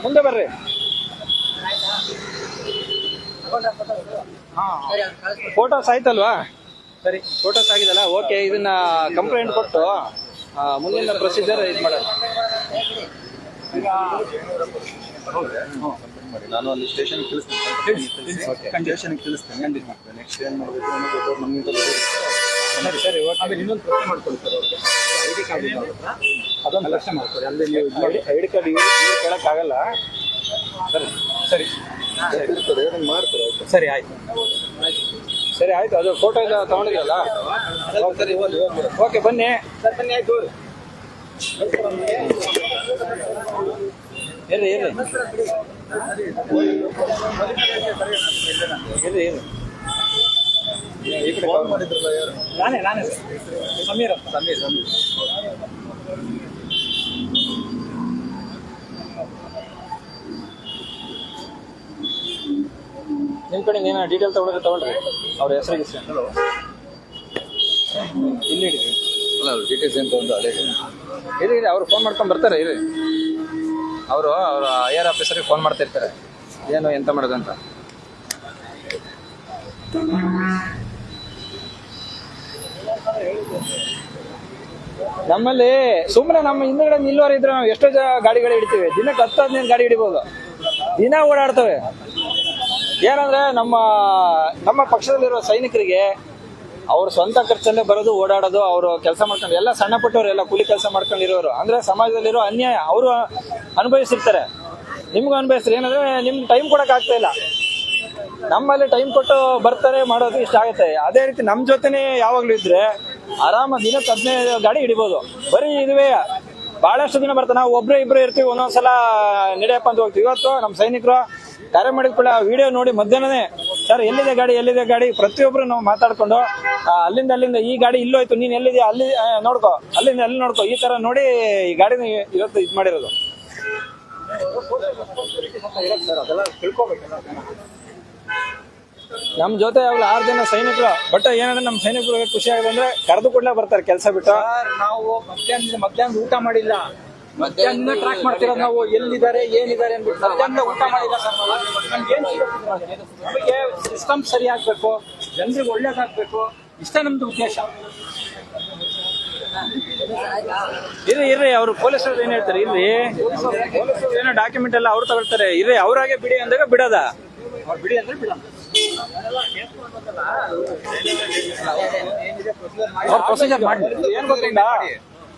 ಮುಂದೆ ಬರ್ರಿ. ಫೋಟೋಸ್ ಆಯ್ತಲ್ವಾ? ಸರಿ ಫೋಟೋಸ್ ಆಗಿದಲ್ಲ? ಓಕೆ ಇದನ್ನ ಕಂಪ್ಲೇಂಟ್ ಕೊಟ್ಟು ಮುಂದಿನ ಪ್ರೊಸೀಜರ್ ಇದು ಮಾಡೋಣ. ನಾನು ಅಲ್ಲಿ ಸ್ಟೇಷನ್ ತಿಳಿಸ್ತೀನಿ. ಸ್ಟೇಷನ್ ತಿಳಿಸ್ತೇನೆ. ನೆಕ್ಸ್ಟ್ ಏನ್ ಮಾಡಬೇಕು ಅನ್ನೋದು ನಮ್ಗಿಂತ ಸರಿ ಸರಿ ಆಮೇಲೆ ಇನ್ನೊಂದು ಪ್ರಶ್ನೆ ಮಾಡ್ಕೊಳ್ಳಿ ಸರ್ ಅವ್ರಿಗೆ. ಐ ಡಿ ಕಾರ್ಡ್ ಇದ್ದಾವಲ್ಲ, ಅದೊಂದು ಪ್ರಶ್ನೆ ಮಾಡ್ಕೊಳ್ಳಿ. ಅಲ್ಲಿ ನೀವು ಇದು ಮಾಡಿ ಐಡಿ ಕಾರ್ಡ್ ಕೇಳೋಕ್ಕಾಗಲ್ಲ? ಸರಿ ಸರಿ. ಅದನ್ನ ಮಾಡ್ತಾರೆ ಆಯ್ತು. ಸರಿ ಆಯ್ತು. ಸರಿ ಆಯ್ತು. ಅದು ಫೋಟೋ ಎಲ್ಲ ತಗೊಂಡಿದ್ರಲ್ಲ? ಸರಿ ಓಕೆ ಬನ್ನಿ. ಸರ್ ಬನ್ನಿ ಆಯ್ತು. ಇರ್ರಿ ಇರ್ರಿ ಇರ್ರಿ ಇರ್ರಿ ಈ ಕಡೆ ಫೋನ್ ಮಾಡಿದ್ರಲ್ಲ ಯಾರು ನಾನೇ ನಾನೇ ಸರ್. ಸಮೀರ್ ಅಂತ. ಸಮೀರ್ ಸಮೀರ್. ನಿಮ್ ಕಡೆ ಏನೋ ಡೀಟೇಲ್ ತಗೊಂಡ್ರೆ ತಗೊಳ್ರಿ. ಅವ್ರ ಹೆಸರಿಗೆ ಹಲೋ ಇಲ್ಲಿ ಅಲ್ಲ ಅವ್ರು ಡೀಟೇಲ್ಸ್ ಏನು ಇರಿ ಇರಿ ಅವ್ರು ಫೋನ್ ಮಾಡ್ಕೊಂಡು ಬರ್ತಾರೆ ಇರಿ. ಅವರು ಅವ್ರ ಐ ಆರ್ ಆಫೀಸರಿಗೆ ಫೋನ್ ಮಾಡ್ತಿರ್ತಾರೆ ಏನು ಎಂತ ಮಾಡೋದಂತ ನಮ್ಮಲ್ಲಿ ಸುಮ್ಮನೆ ನಮ್ಮ ಹಿಂದ್ಗಡೆ ನಿಲ್ವಾರ ಇದ್ರೆ ನಾವು ಎಷ್ಟೋ ಜನ ಗಾಡಿಗಳು ಹಿಡಿತೀವಿ. ದಿನಕ್ಕೆ ಹತ್ತು, ಹದಿನೈದು ಗಾಡಿ ಹಿಡಿಬೋದು. ದಿನ ಓಡಾಡ್ತವೆ. ಏನಂದ್ರೆ ನಮ್ಮ ನಮ್ಮ ಪಕ್ಷದಲ್ಲಿರುವ ಸೈನಿಕರಿಗೆ ಅವ್ರ ಸ್ವಂತ ಖರ್ಚಲ್ಲೇ ಬರೋದು, ಓಡಾಡೋದು, ಅವರು ಕೆಲಸ ಮಾಡ್ಕೊಂಡು, ಎಲ್ಲ ಸಣ್ಣ ಪುಟ್ಟವ್ರು, ಎಲ್ಲ ಕೂಲಿ ಕೆಲಸ ಮಾಡ್ಕೊಂಡಿರೋರು. ಅಂದ್ರೆ ಸಮಾಜದಲ್ಲಿರೋ ಅನ್ಯಾಯ, ಅವರು ಅನುಭವಿಸಿರ್ತಾರೆ. ನಿಮ್ಗೂ ಅನುಭವಿಸ್ತಾರೆ ಏನಂದ್ರೆ ನಿಮ್ಗೆ ಟೈಮ್ ಕೊಡಕ್ ಆಗ್ತಾ ಇಲ್ಲ. ನಮ್ಮಲ್ಲಿ ಟೈಮ್ ಕೊಟ್ಟು ಬರ್ತಾರೆ ಮಾಡೋದು ಇಷ್ಟ ಆಗುತ್ತೆ. ಅದೇ ರೀತಿ ನಮ್ಮ ಜೊತೆನೆ ಯಾವಾಗಲೂ ಇದ್ರೆ ಆರಾಮ ದಿನಕ್ಕೆ ಹದಿನೈದು ಗಾಡಿ ಹಿಡಿಬೋದು. ಬರೀ ಇದುವೇ. ಬಹಳಷ್ಟು ದಿನ ಬರ್ತಾರೆ. ನಾವು ಒಬ್ರು ಇಬ್ರು ಇರ್ತೀವಿ, ಒಂದೊಂದ್ಸಲ ನಡೆಯಪ್ಪ ಅಂತ ಹೋಗ್ತೀವಿ. ಇವತ್ತು ನಮ್ಮ ಸೈನಿಕರು ಕರೆ ಮಾಡಿದ ಕೂಡ ವಿಡಿಯೋ ನೋಡಿ ಮಧ್ಯಾಹ್ನನೇ, ಸರ್, ಎಲ್ಲಿದೆ ಗಾಡಿ? ಎಲ್ಲಿದೆ ಗಾಡಿ? ಪ್ರತಿಯೊಬ್ರು ನಾವು ಮಾತಾಡ್ಕೊಂಡು ಅಲ್ಲಿಂದ ಅಲ್ಲಿಂದ ಈ ಗಾಡಿ ಇಲ್ಲೋಯ್ತು ನೀನ್ ಎಲ್ಲಿದೆಯಾ? ಅಲ್ಲಿ ನೋಡ್ಕೋ. ಅಲ್ಲಿಂದ ಅಲ್ಲಿ ನೋಡ್ಕೋ. ಈ ತರ ನೋಡಿ ಈ ಗಾಡಿನ ಇವತ್ತು ಇದು ಮಾಡಿರೋದು. ಸರ್, ಅದೆಲ್ಲ ನಮ್ ಜೊತೆ ಅವ್ರು ಆರು ಜನ ಸೈನಿಕರು ಬಟ್ ಏನಂದ್ರೆ ನಮ್ಮ ಸೈನಿಕರಿಗೆ ಖುಷಿ ಆಗಿದೆ ಅಂದ್ರೆ ಕರೆದು ಕೂಡಲೇ ಬರ್ತಾರೆ ಕೆಲಸ ಬಿಟ್ಟು. ನಾವು ಮಧ್ಯಾಹ್ನ ಮಧ್ಯಾಹ್ನ ಊಟ ಮಾಡಿಲ್ಲ. ಮಧ್ಯಾಹ್ನ ಟ್ರ್ಯಾಕ್ ಮಾಡ್ತಿರೋದು ನಾವು ಎಲ್ಲಿದ್ದಾರೆ ಏನಿದ್ದಾರೆ ಅಂದ್ಬಿಟ್ಟು ಮಧ್ಯಾಹ್ನ ಊಟ ಮಾಡಿಲ್ಲ ಸರ್. ನಮ್ಗೆ ಏನ್ ನಮಗೆ ಸಿಸ್ಟಮ್ ಸರಿ ಆಗ್ಬೇಕು ಜನರಿಗೆ ಒಳ್ಳೇದಾಗ್ಬೇಕು. ಇಷ್ಟೇ ನಮ್ದು ಉದ್ದೇಶ. ಇರ್ರಿ ಇರ್ರಿ ಅವ್ರು ಪೊಲೀಸರು ಏನ್ ಹೇಳ್ತಾರೆ ಇಲ್ಲಿ ಏನೋ ಡಾಕ್ಯುಮೆಂಟ್ ಎಲ್ಲ ಅವ್ರು ತಗೊಳ್ತಾರೆ. ಇರ್ರಿ ಅವ್ರಾಗೆ ಬಿಡಿ ಅಂದಾಗ ಬಿಡೋದ. ಅವ್ರು ಬಿಡಿ ಅಂದ್ರೆ ಅವ್ರ ಪ್ರೊಸೀಜರ್ ಮಾಡಿ ಏನ್ ಗೊತ್ತಿಲ್ಲ?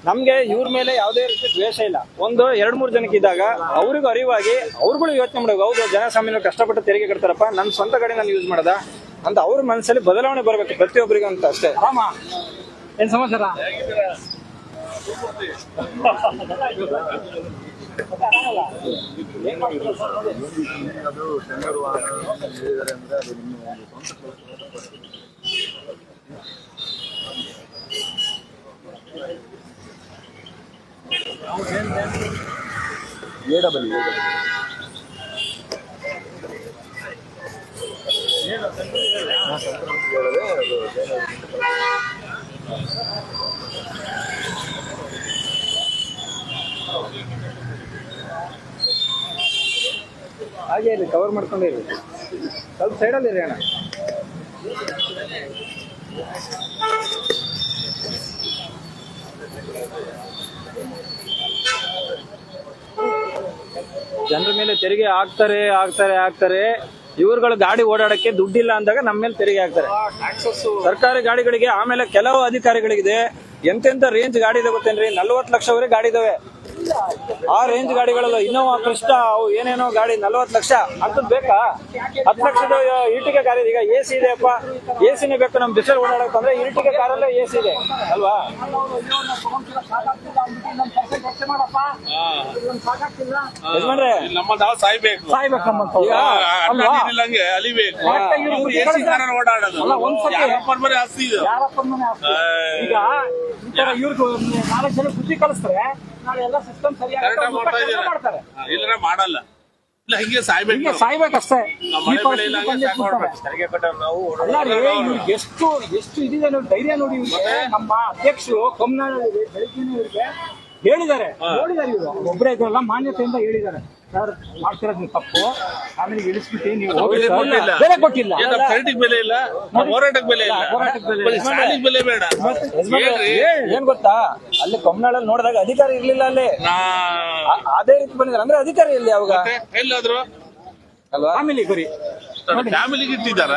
ನಮ್ಗೆ ಇವ್ರ ಮೇಲೆ ಯಾವುದೇ ರೀತಿ ದ್ವೇಷ ಇಲ್ಲ. ಒಂದು ಎರಡ್ ಮೂರ್ ಜನಕ್ಕೆ ಇದ್ದಾಗ ಅವ್ರಿಗೂ ಅರಿವಾಗಿ ಅವ್ರುಗಳು ಯೋಚನೆ ಮಾಡೋದು ಹೌದು ಜನಸಾಮಾನ್ಯರು ಕಷ್ಟಪಟ್ಟು ತೆರಿಗೆ ಕಟ್ತಾರಪ್ಪ ನನ್ನ ಸ್ವಂತ ಕಡೆ ನಾನು ಯೂಸ್ ಮಾಡದ ಅಂತ ಅವ್ರ ಮನಸ್ಸಲ್ಲಿ ಬದಲಾವಣೆ ಬರಬೇಕು ಪ್ರತಿಯೊಬ್ಬರಿಗೂ ಅಂತ ಅಷ್ಟೇ. ರಾಮ ಏನ್ ಸಮಾಚಾರ? ಅದು ಟೆಂಡರ್ ವಾಹನ ಹೇಳಿದ್ದಾರೆ ಅಂದ್ರೆ ಅದು ನಿಮ್ಮ ಒಂದು ಸ್ವಂತ ಎ ಡಬಲ್ ಹಾಗೆ ಇರಲಿ ಕವರ್ ಮಾಡ್ಕೊಂಡಿರಿ ಸ್ವಲ್ಪ ಸೈಡಲ್ಲಿ ಇರಿ ಅಣ್ಣ. ಜನರ ಮೇಲೆ ತೆರಿಗೆ ಹಾಕ್ತಾರೆ ಹಾಕ್ತಾರೆ ಹಾಕ್ತಾರೆ. ಇವ್ರುಗಳು ಗಾಡಿ ಓಡಾಡಕ್ಕೆ ದುಡ್ಡಿಲ್ಲ ಅಂದಾಗ ನಮ್ಮ ಮೇಲೆ ತೆರಿಗೆ ಹಾಕ್ತಾರೆ. ಸರ್ಕಾರಿ ಗಾಡಿಗಳಿಗೆ ಆಮೇಲೆ ಕೆಲವು ಅಧಿಕಾರಿಗಳಿಗಿದೆ. ಎಂತೆಂತ ರೇಂಜ್ ಗಾಡಿ ಇದೆ ಗೊತ್ತೇನ್ರಿ? ನಲ್ವತ್ತು ಲಕ್ಷವರೆಗೆ ಗಾಡಿ ಇದಾವೆ. ಆ ರೇಂಜ್ ಗಾಡಿಗಳಲ್ಲ ಇನ್ನೋವಾ ಕೃಷ್ಣ ಅವು ಏನೇನೋ ಗಾಡಿ ನಲ್ವತ್ತು ಲಕ್ಷ ಅಂತದ್ ಬೇಕಾ ಹತ್ತು ಲಕ್ಷದ ಇಟಿಗೆ ಕಾರ್ ಇದೆ ಈಗ ಎ ಸಿ ಇದೆಯಪ್ಪ ಎ ಸಿನೇ ಬೇಕು ನಮ್ ಬಿಸಿಲು ಓಡಾಡಕ್ ಅಂದ್ರೆ ಇಟಿಗೆ ಕಾರಲ್ಲೇ ಎ ಸಿ ಇದೆ ಅಲ್ವಾ ಯಜಮಾನ್ರೆ ಸಾಯ್ಬೇಕು ಸಾಯ್ಬೇಕು ಈಗ ಅಲಿಬೇಕು ಓಡಾಡೋದು ಇವ್ರಿಗೆ ನಾಲ್ಕು ಜನ ಬುದ್ಧಿ ಕಲಿಸ್ತಾರೆ ಮಾಡ್ತಾರೆ. ಇಲ್ಲ ಮಾಡಲ್ಲ. ಇಲ್ಲ ಹಿಂಗೆ ಸಾಯ್ಬೇಕು. ಸಾಯ್ಬೇಕಷ್ಟೇ ಎಷ್ಟು ಎಷ್ಟು ಇದಿದೆ ನೋಡಿ ಧೈರ್ಯ ನೋಡಿ ಇವ್ರಿಗೆ. ನಮ್ಮ ಅಧ್ಯಕ್ಷರು ಕಮ್ಮನಾಳ ಬೆಳಿಗ್ಗೆ ಇವ್ರಿಗೆ ಹೇಳಿದ್ದಾರೆ ನೋಡಿದ್ದಾರೆ ಇವರು. ಒಬ್ಬರೇ ಇದ್ರಲ್ಲ ಮಾನ್ಯತೆಯಿಂದ ಹೇಳಿದ್ದಾರೆ. ಸರ್ ಮಾಡ್ತಿರೋದು ನೀವು ತಪ್ಪು. ಆಮೇಲೆ ಇಳಿಸ್ಬಿಟ್ಟು ನೀವು ಬೆಲೆ ಕೊಟ್ಟಿಲ್ಲ. ಬೆಲೆ ಕೊಟ್ಟಿಲ್ಲ. ಕರೆಂಟಿಗೆ ಬೆಲೆ ಇಲ್ಲ. ನಮ್ ಹೋರಾಟಕ್ಕೆ ಬೆಲೆ ಇಲ್ಲ. ಹೋರಾಟಕ್ಕೆ ಬೆಲೆ ಬರೀ ಸ್ಟಾಲಿನ್ ಬೆಲೆ ಬೇಡ. ಹೇಳ್ರಿ ಏನ್ ಗೊತ್ತಾ? ಅಲ್ಲಿ ಕೊಮ್ನಾಳಲ್ಲಿ ನೋಡಿದಾಗ ಅಧಿಕಾರಿ ಇರ್ಲಿಲ್ಲ ಅಲ್ಲಿ. ನಾ ಆ- ಅದೇ ರೀತಿ ಬಂದಿದ್ದಾರೆ. ಅಂದ್ರೆ ಅಧಿಕಾರಿ ಇಲ್ಲಿ ಅವಾಗ? ಮತ್ತೆ ಎಲ್ಲಾದ್ರು? ಅಲ್ವಾ? ಆಮೇಲೆ ಬರೀ ಫ್ಯಾಮಿಲಿಗೆ ಇಟ್ಟಿದ್ದಾರ?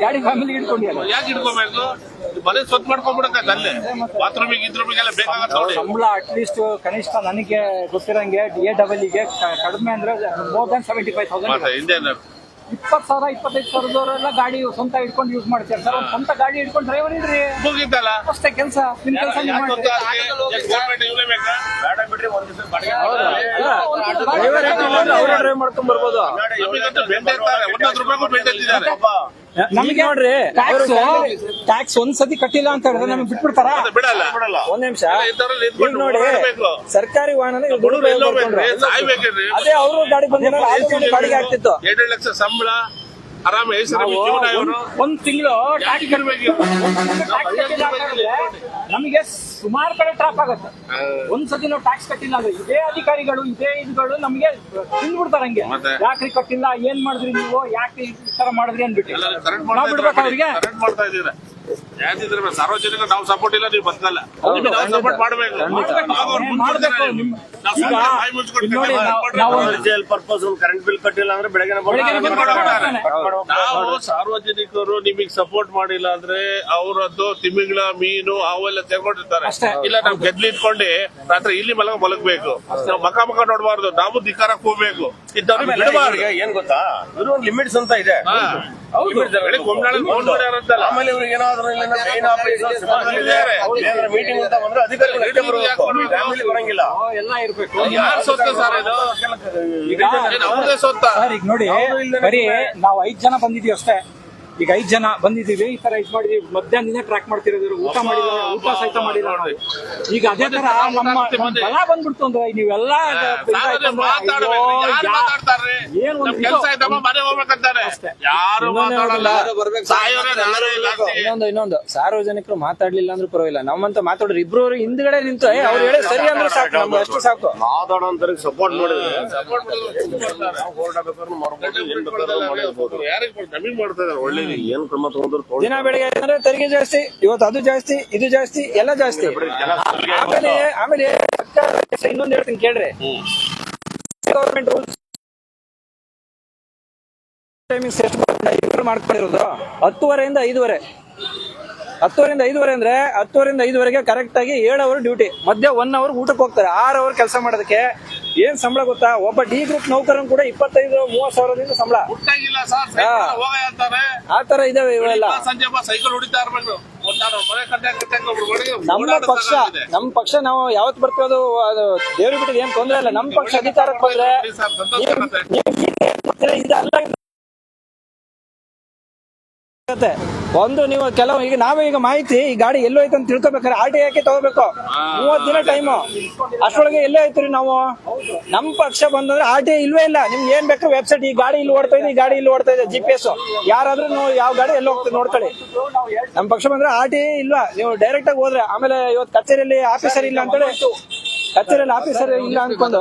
ಗಾಡಿ ಫ್ಯಾಮಿಲಿ ಇಟ್ಕೊಂಡಿಲ್ಲ ಯಾಕೆ ಇಟ್ಕೋಬೇಕು? ಮನೆ ಸ್ವತ್ ಮಾಡ್ಕೊಂಡ್ಬಿಡಕ್ಕ ಅಲ್ಲೇ. ಬಾತ್ರೂಮಿಗೆ ಇದ್ರೂಮಿಗೆಲ್ಲ ಬೇಕಾಗುತ್ತೆ ನೋಡಿ. ಸಂಬಳ ಅಟ್ಲೀಸ್ಟ್ ಕನಿಷ್ಠ ನನಗೆ ಗೊತ್ತಿರಂಗೆ ಎ ಡಬಲ್ಗೆ ಕಡಿಮೆ ಅಂದ್ರೆ more than seventy five thousand ಹಿಂದೇನು ಇಪ್ಪತ್ತು ಸಾವಿರ ಇಪ್ಪತ್ತೈದು ಸಾವಿರದವರೆಲ್ಲ ಗಾಡಿ ಸ್ವಂತ ಇಟ್ಕೊಂಡು ಯೂಸ್ ಮಾಡ್ತಾರೆ. ಸರ್ ಸ್ವಂತ ಗಾಡಿ ಇಟ್ಕೊಂಡು ಡ್ರೈವರ್ ಇಡ್ರಿ ಮುಗಿತಲ್ಲ ಅಷ್ಟೇ ಕೆಲಸ ನಿಮ್ ಕೆಲಸ ಡ್ರೈವರ್ ಅವರೇ ಡ್ರೈವ್ ಮಾಡ್ಕೊಂಡ್ ಬರ್ಬೋದು. ನಮಗೆ ನೋಡ್ರಿ ಟ್ಯಾಕ್ಸ್ ಟ್ಯಾಕ್ಸ್ ಒಂದ್ಸತಿ ಕಟ್ಟಿಲ್ಲ ಅಂತ ಹೇಳಿದ್ರೆ ನಮಗೆ ಬಿಟ್ಬಿಡ್ತಾರ? ಬಿಡಲ್ಲ. ಬಿಡಲ್ಲ. ಒಂದ್ ನಿಮಿಷ. ಈಗ ನೋಡಿ ಸರ್ಕಾರಿ ವಾಹನ ಅದೇ ಅವರು ಗಾಡಿ ಬಂದ್ರೆ ಬಾಡಿಗೆ ಆಗ್ತಿತ್ತು. ಎರಡೆರಡು ಲಕ್ಷ ಸಂಬಳ. ಆರಾಮ ಒಂದ್ ತಿಂಗಳು ನಮಗೆ ಸುಮಾರು ಕಡೆ ಟ್ರಾಪ್ ಆಗುತ್ತೆ. ಒಂದ್ಸತಿ ನಾವು ಟ್ಯಾಕ್ಸ್ ಕಟ್ಟಿಲ್ಲ ಅಂದ್ರೆ ಇದೇ ಅಧಿಕಾರಿಗಳು ಇದೇ ಇದುಗಳು ನಮಗೆ ತಿಂದ್ಬಿಡ್ತಾರೆ ಹಂಗೆ? ಯಾಕ್ರಿ ಕಟ್ಟಿಲ್ಲ ಏನ್ ಮಾಡಿದ್ರಿ ನೀವು ಯಾಕೆ ಈ ತರ ಮಾಡಿದ್ರಿ ಅಂದ್ಬಿಟ್ಟು. ನಾವ್ ಮಾಡ್ತಾ ಬಿಡ್ಬೇಕು ಅವ್ರಿಗೆ. ಯಾವ್ದಿದ್ರೆ ಸಾರ್ವಜನಿಕ ನಾವು ಸಪೋರ್ಟ್ ಇಲ್ಲ ನೀವು ಬದುಕಲ್ಲ ನಿಮಗೆ ನಾವು ಸಪೋರ್ಟ್ ಮಾಡಬೇಕು. ನಾವು- ನಾವು ಕರೆಂಟ್ ಬಿಲ್ ಕಟ್ಟಿಲ್ಲ ಅಂದ್ರೆ ಬೆಳಗ್ಗೆ ನಾವು ಸಾರ್ವಜನಿಕರು ನಿಮಗೆ ಸಪೋರ್ಟ್ ಮಾಡಿಲ್ಲ ಅಂದ್ರೆ ಅವರದ್ದು ತಿಮಿಗಳ ಮೀನು ಅವೆಲ್ಲ ತೆಗೊಂಡಿರ್ತಾರೆ ಇಲ್ಲ ನಾವು ಗೆದ್ಲಿ ಇಟ್ಕೊಂಡು ರಾತ್ರಿ ಇಲ್ಲಿ ಮಲಗ ಮಲಗಬೇಕು. ನಾವು ಮಕ ಮಕ ನೋಡಬಾರ್ದು. ನಾವು ಧಿಕಾರ ಕೂಬೇಕು ಇಂಥವ್ರಿಗೆ ಏನ್ ಗೊತ್ತಾ? ಇವರು ಒಂದು ಲಿಮಿಟ್ಸ್ ಅಂತ ಇದೆ. ಆಮೇಲೆ ಇವ್ರಿಗೆ ಏನಾದ್ರು. ಮೀಟಿಂಗ್ ಅಂತ ಬಂದ್ರೆ ಅಧಿಕಾರಿಗಳು ಅಷ್ಟೇ ಬರಬೇಕು ಫ್ಯಾಮಿಲಿ ಬರಂಗಿಲ್ಲ. ಎಲ್ಲ ಇರ್ಬೇಕು. ಯಾರು ಸೊತ್ತ ಸರ್ ಇದು? ಈಗ ನೋಡಿ ಬರೀ ನಾವು ಐದ್ ಜನ ಬಂದಿದೀವಿ ಅಷ್ಟೇ. ಈಗ ಐದ್ ಜನ ಬಂದಿದೀವಿ ಈ ತರ ಇದ್ ಮಾಡಿದೀವಿ. ಮಧ್ಯಾಹ್ನದಿಂದ ಟ್ರ್ಯಾಕ್ ಮಾಡ್ತಿರೋದು ಊಟ ಮಾಡಿಲ್ಲ ಊಟ ಸಹಿತ ಮಾಡಿಲ್ಲ ನಾವು. ಈಗ ಅದೇ ತರ ನಮ್ಮ ಬಲ ಬಂದ್ಬಿಡ್ತು ಅಂದ್ರೆ ನೀವೆಲ್ಲ ಏನು ಇನ್ನೊಂದು ಇನ್ನೊಂದು ಸಾರ್ವಜನಿಕರು ಮಾತಾಡ್ಲಿಲ್ಲ ಅಂದ್ರೂ ಪರವಾಗಿಲ್ಲ. ನಮ್ಮಂತ ಮಾತಾಡ್ರಿ ಇಬ್ರು ಹಿಂದ್ಗಡೆ ನಿಂತು ಅವ್ರು ಹೇಳಿ ಸರಿ ಅಂದ್ರೆ ಸಾಕು ನಮ್ಗೆ ಅಷ್ಟು ಸಾಕು. ಮಾತಾಡೋಂತರಿಗೆ ಸಪೋರ್ಟ್ ಮಾಡಿದ್ರೆ ಯಾರಿಗ್ ಮಾಡ್ತಾ ಇದಾರೆ ಒಳ್ಳೇದು. ಏನ್ ಕ್ರಮ ತಗೊಂಡ್ರು ದಿನ ಬೆಳಿಗ್ಗೆ ಅಂದ್ರೆ ತೆರಿಗೆ ಜಾಸ್ತಿ ಇವತ್ತು ಅದು ಜಾಸ್ತಿ ಇದು ಜಾಸ್ತಿ ಎಲ್ಲ ಜಾಸ್ತಿ. ಆಮೇಲೆ ಆಮೇಲೆ ಸರ್ಕಾರ ಇನ್ನೊಂದು ಹೇಳ್ತೀನಿ ಕೇಳ್ರಿ. ಗೌರ್ಮೆಂಟ್ ರೂಲ್ಸ್ ಟೈಮಿಂಗ್ಸ್ ಎಷ್ಟು ಇವ್ರು ಮಾಡ್ಕೊಂಡಿರೋದು. ಹತ್ತುವರೆಯಿಂದ ಐದುವರೆ. ಹತ್ತುವರೆಯಿಂದ ಐದುವರೆ ಅಂದ್ರೆ ಹತ್ತುವರೆಯಿಂದ ಐದುವರೆಗೆ ಕರೆಕ್ಟ್ ಆಗಿ ಏಳು ಅವರ್ ಡ್ಯೂಟಿ ಮಧ್ಯ ಒನ್ ಅವರ್ ಊಟಕ್ಕೆ ಹೋಗ್ತಾರೆ. ಆರು ಅವರ್ ಕೆಲಸ ಮಾಡೋದಕ್ಕೆ ಏನ್ ಸಂಬಳ ಗೊತ್ತಾ? ಒಬ್ಬ ಡಿ ಗ್ರೂಪ್ ನೌಕರನ್ ಕೂಡ ಇಪ್ಪತ್ತೈದು ಮೂವತ್ ಸಾವಿರದಿಂದ ಸಂಬಳ. ಹುಟ್ಟಾಗಿಲ್ಲ ಸರ್ ಸೈಕಲ್ ಹೋಗ ಅಂತಾರೆ. ಆ ತರ ಇದಾವೆ ಇವೆಲ್ಲ. ಸಂಜೆ ಬಾ ಸೈಕಲ್ ಹೊಡಿತಾ ಇರ್ಬೇಕು. ಮನೆ ಒಬ್ರು ನಮ್ಮ ಓಡಾಡ್ತಾ ಪಕ್ಷ ನಮ್ ನಮ್ಮ ಪಕ್ಷ ನಾವು ಯಾವತ್ ಬರ್ತೀವಿ ಅದು ಅದು ದೇವ್ರಿಗೆ ಬಿಟ್ಟಿದ್ ಏನ್ ತೊಂದ್ರೆ ಇಲ್ಲ. ನಮ್ಮ ಪಕ್ಷ ಅಧಿಕಾರಕ್ಕೆ ಬಂದ್ರೆ ನೋಡಿ ಸರ್ ಸಂತೋಷ ಆಗುತ್ತೆ. ನೀವು ಇದೆಲ್ಲ ಇರುತ್ತೆ. ಒಂದು ನೀವು ಕೆಲವು ಈಗ ನಾವೇ ಈಗ ಮಾಹಿತಿ ಈ ಗಾಡಿ ಎಲ್ಲೋ ಐತೆ ಅಂತ ತಿಳ್ಕೊಬೇಕಾರೆ ಆರ್ ಟಿ ಹಾಕಿ ತಗೋಬೇಕು? ಮೂವತ್ ದಿನ ಟೈಮು ಅಷ್ಟೊಳಗೆ ಎಲ್ಲೇ ಐತ್ರಿ ನಾವು? ನಮ್ಮ ಪಕ್ಷ ಬಂದಂದ್ರೆ ಆರ್ ಟಿ ಇಲ್ವೇ ಇಲ್ಲ. ನಿಮ್ಗೆ ಏನ್ ಬೇಕು ವೆಬ್ಸೈಟ್ ಈ ಗಾಡಿ ಇಲ್ಲಿ ಓಡ್ತಾ ಇದೆ ಈ ಗಾಡಿ ಇಲ್ಲಿ ಓಡ್ತಾ ಇದೆ ಜಿ ಪಿ ಎಸ್ ಯಾರಾದ್ರೂ ನೀವು ಯಾವ ಗಾಡಿ ಎಲ್ಲ ಹೋಗ್ತದೆ ನೋಡ್ತಾಳೆ ನಮ್ಮ ಪಕ್ಷ ಬಂದ್ರೆ ಆರ್ ಟಿ ಇಲ್ವಾ ನೀವು ಡೈರೆಕ್ಟ್ ಆಗಿ ಹೋದ್ರೆ ಆಮೇಲೆ ಇವತ್ತು ಕಚೇರಿಯಲ್ಲಿ ಆಫೀಸರ್ ಇಲ್ಲ ಅಂತೇಳಿ ಕಚೇರಿಯಲ್ಲಿ ಆಫೀಸರ್ ಇಲ್ಲ ಅನ್ಕೊಂಡು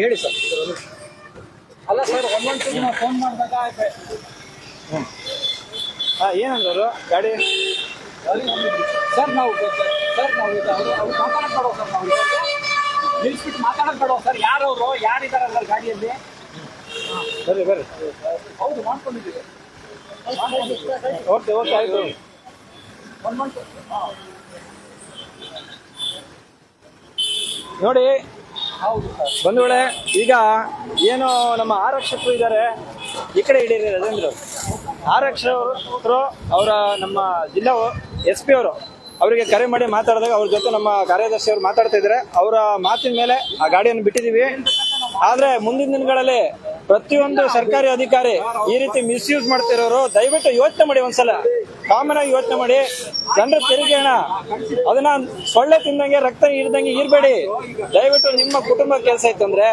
ಹೇಳಿ ಸರ್. ಅಲ್ಲ ಸರ್ ಒಂದೊಂದು ಫೋನ್ ಮಾಡಿದಾಗ ಹಾ ಏನಂದ್ರು ಗಾಡಿ? ಸರ್ ನಾವು ಸರ್ ನಾವು ಅವ್ರು ಮಾತಾಡಕ್ ಬೇಡ ಸರ್ ನಾವು ನಿಲ್ಸ್ಬಿಟ್ಟು ಮಾತಾಡಕ್ ಬೇಡ ಸರ್ ಯಾರವರು ಯಾರಿದಾರಲ್ಲ ಗಾಡಿಯಲ್ಲಿ? ಬರ್ರಿ ಬರ್ರಿ. ಹೌದು ಮಾಡ್ಕೊಂಡಿದ್ದೀವಿ. ಓಕೆ ಓಕೆ ಆಯ್ತು. ಒನ್ ಮಂತ್ ನೋಡಿ ಹೌದು ಸರ್. ಈಗ ಏನು ನಮ್ಮ ಆರಕ್ಷಕರು ಇದ್ದಾರೆ. ಈ ಕಡೆ ಹಿಡೀರಿ ರಾಜೇಂದ್ರ ಅವರು. ಅವರ ನಮ್ಮ ಜಿಲ್ಲಾ ಎಸ್ ಪಿ ಅವರು, ಅವರಿಗೆ ಕರೆ ಮಾಡಿ ಮಾತಾಡಿದಾಗ ಅವ್ರ ಜೊತೆ ನಮ್ಮ ಕಾರ್ಯದರ್ಶಿ ಅವರು ಮಾತಾಡ್ತಾ ಇದ್ದಾರೆ. ಅವರ ಮಾತಿನ ಮೇಲೆ ಆ ಗಾಡಿಯನ್ನು ಬಿಟ್ಟಿದೀವಿ ಆದ್ರೆ ಮುಂದಿನ ದಿನಗಳಲ್ಲಿ ಪ್ರತಿಯೊಂದು ಸರ್ಕಾರಿ ಅಧಿಕಾರಿ ಈ ರೀತಿ ಮಿಸ್ಯೂಸ್ ಮಾಡ್ತಿರೋರು ದಯವಿಟ್ಟು ಯೋಚನೆ ಮಾಡಿ ಒಂದ್ಸಲ. ಕಾಮನ್ ಆಗಿ ಯೋಚನೆ ಮಾಡಿ, ಜನರ ತೆರಿಗೆ ಹಣ ಅದನ್ನ ಸೊಳ್ಳೆ ತಿಂದಂಗೆ, ರಕ್ತ ಇರ್ದಂಗೆ ಇರಬೇಡಿ. ದಯವಿಟ್ಟು ನಿಮ್ಮ ಕುಟುಂಬ ಕೆಲಸ ಇತ್ತು ಅಂದ್ರೆ,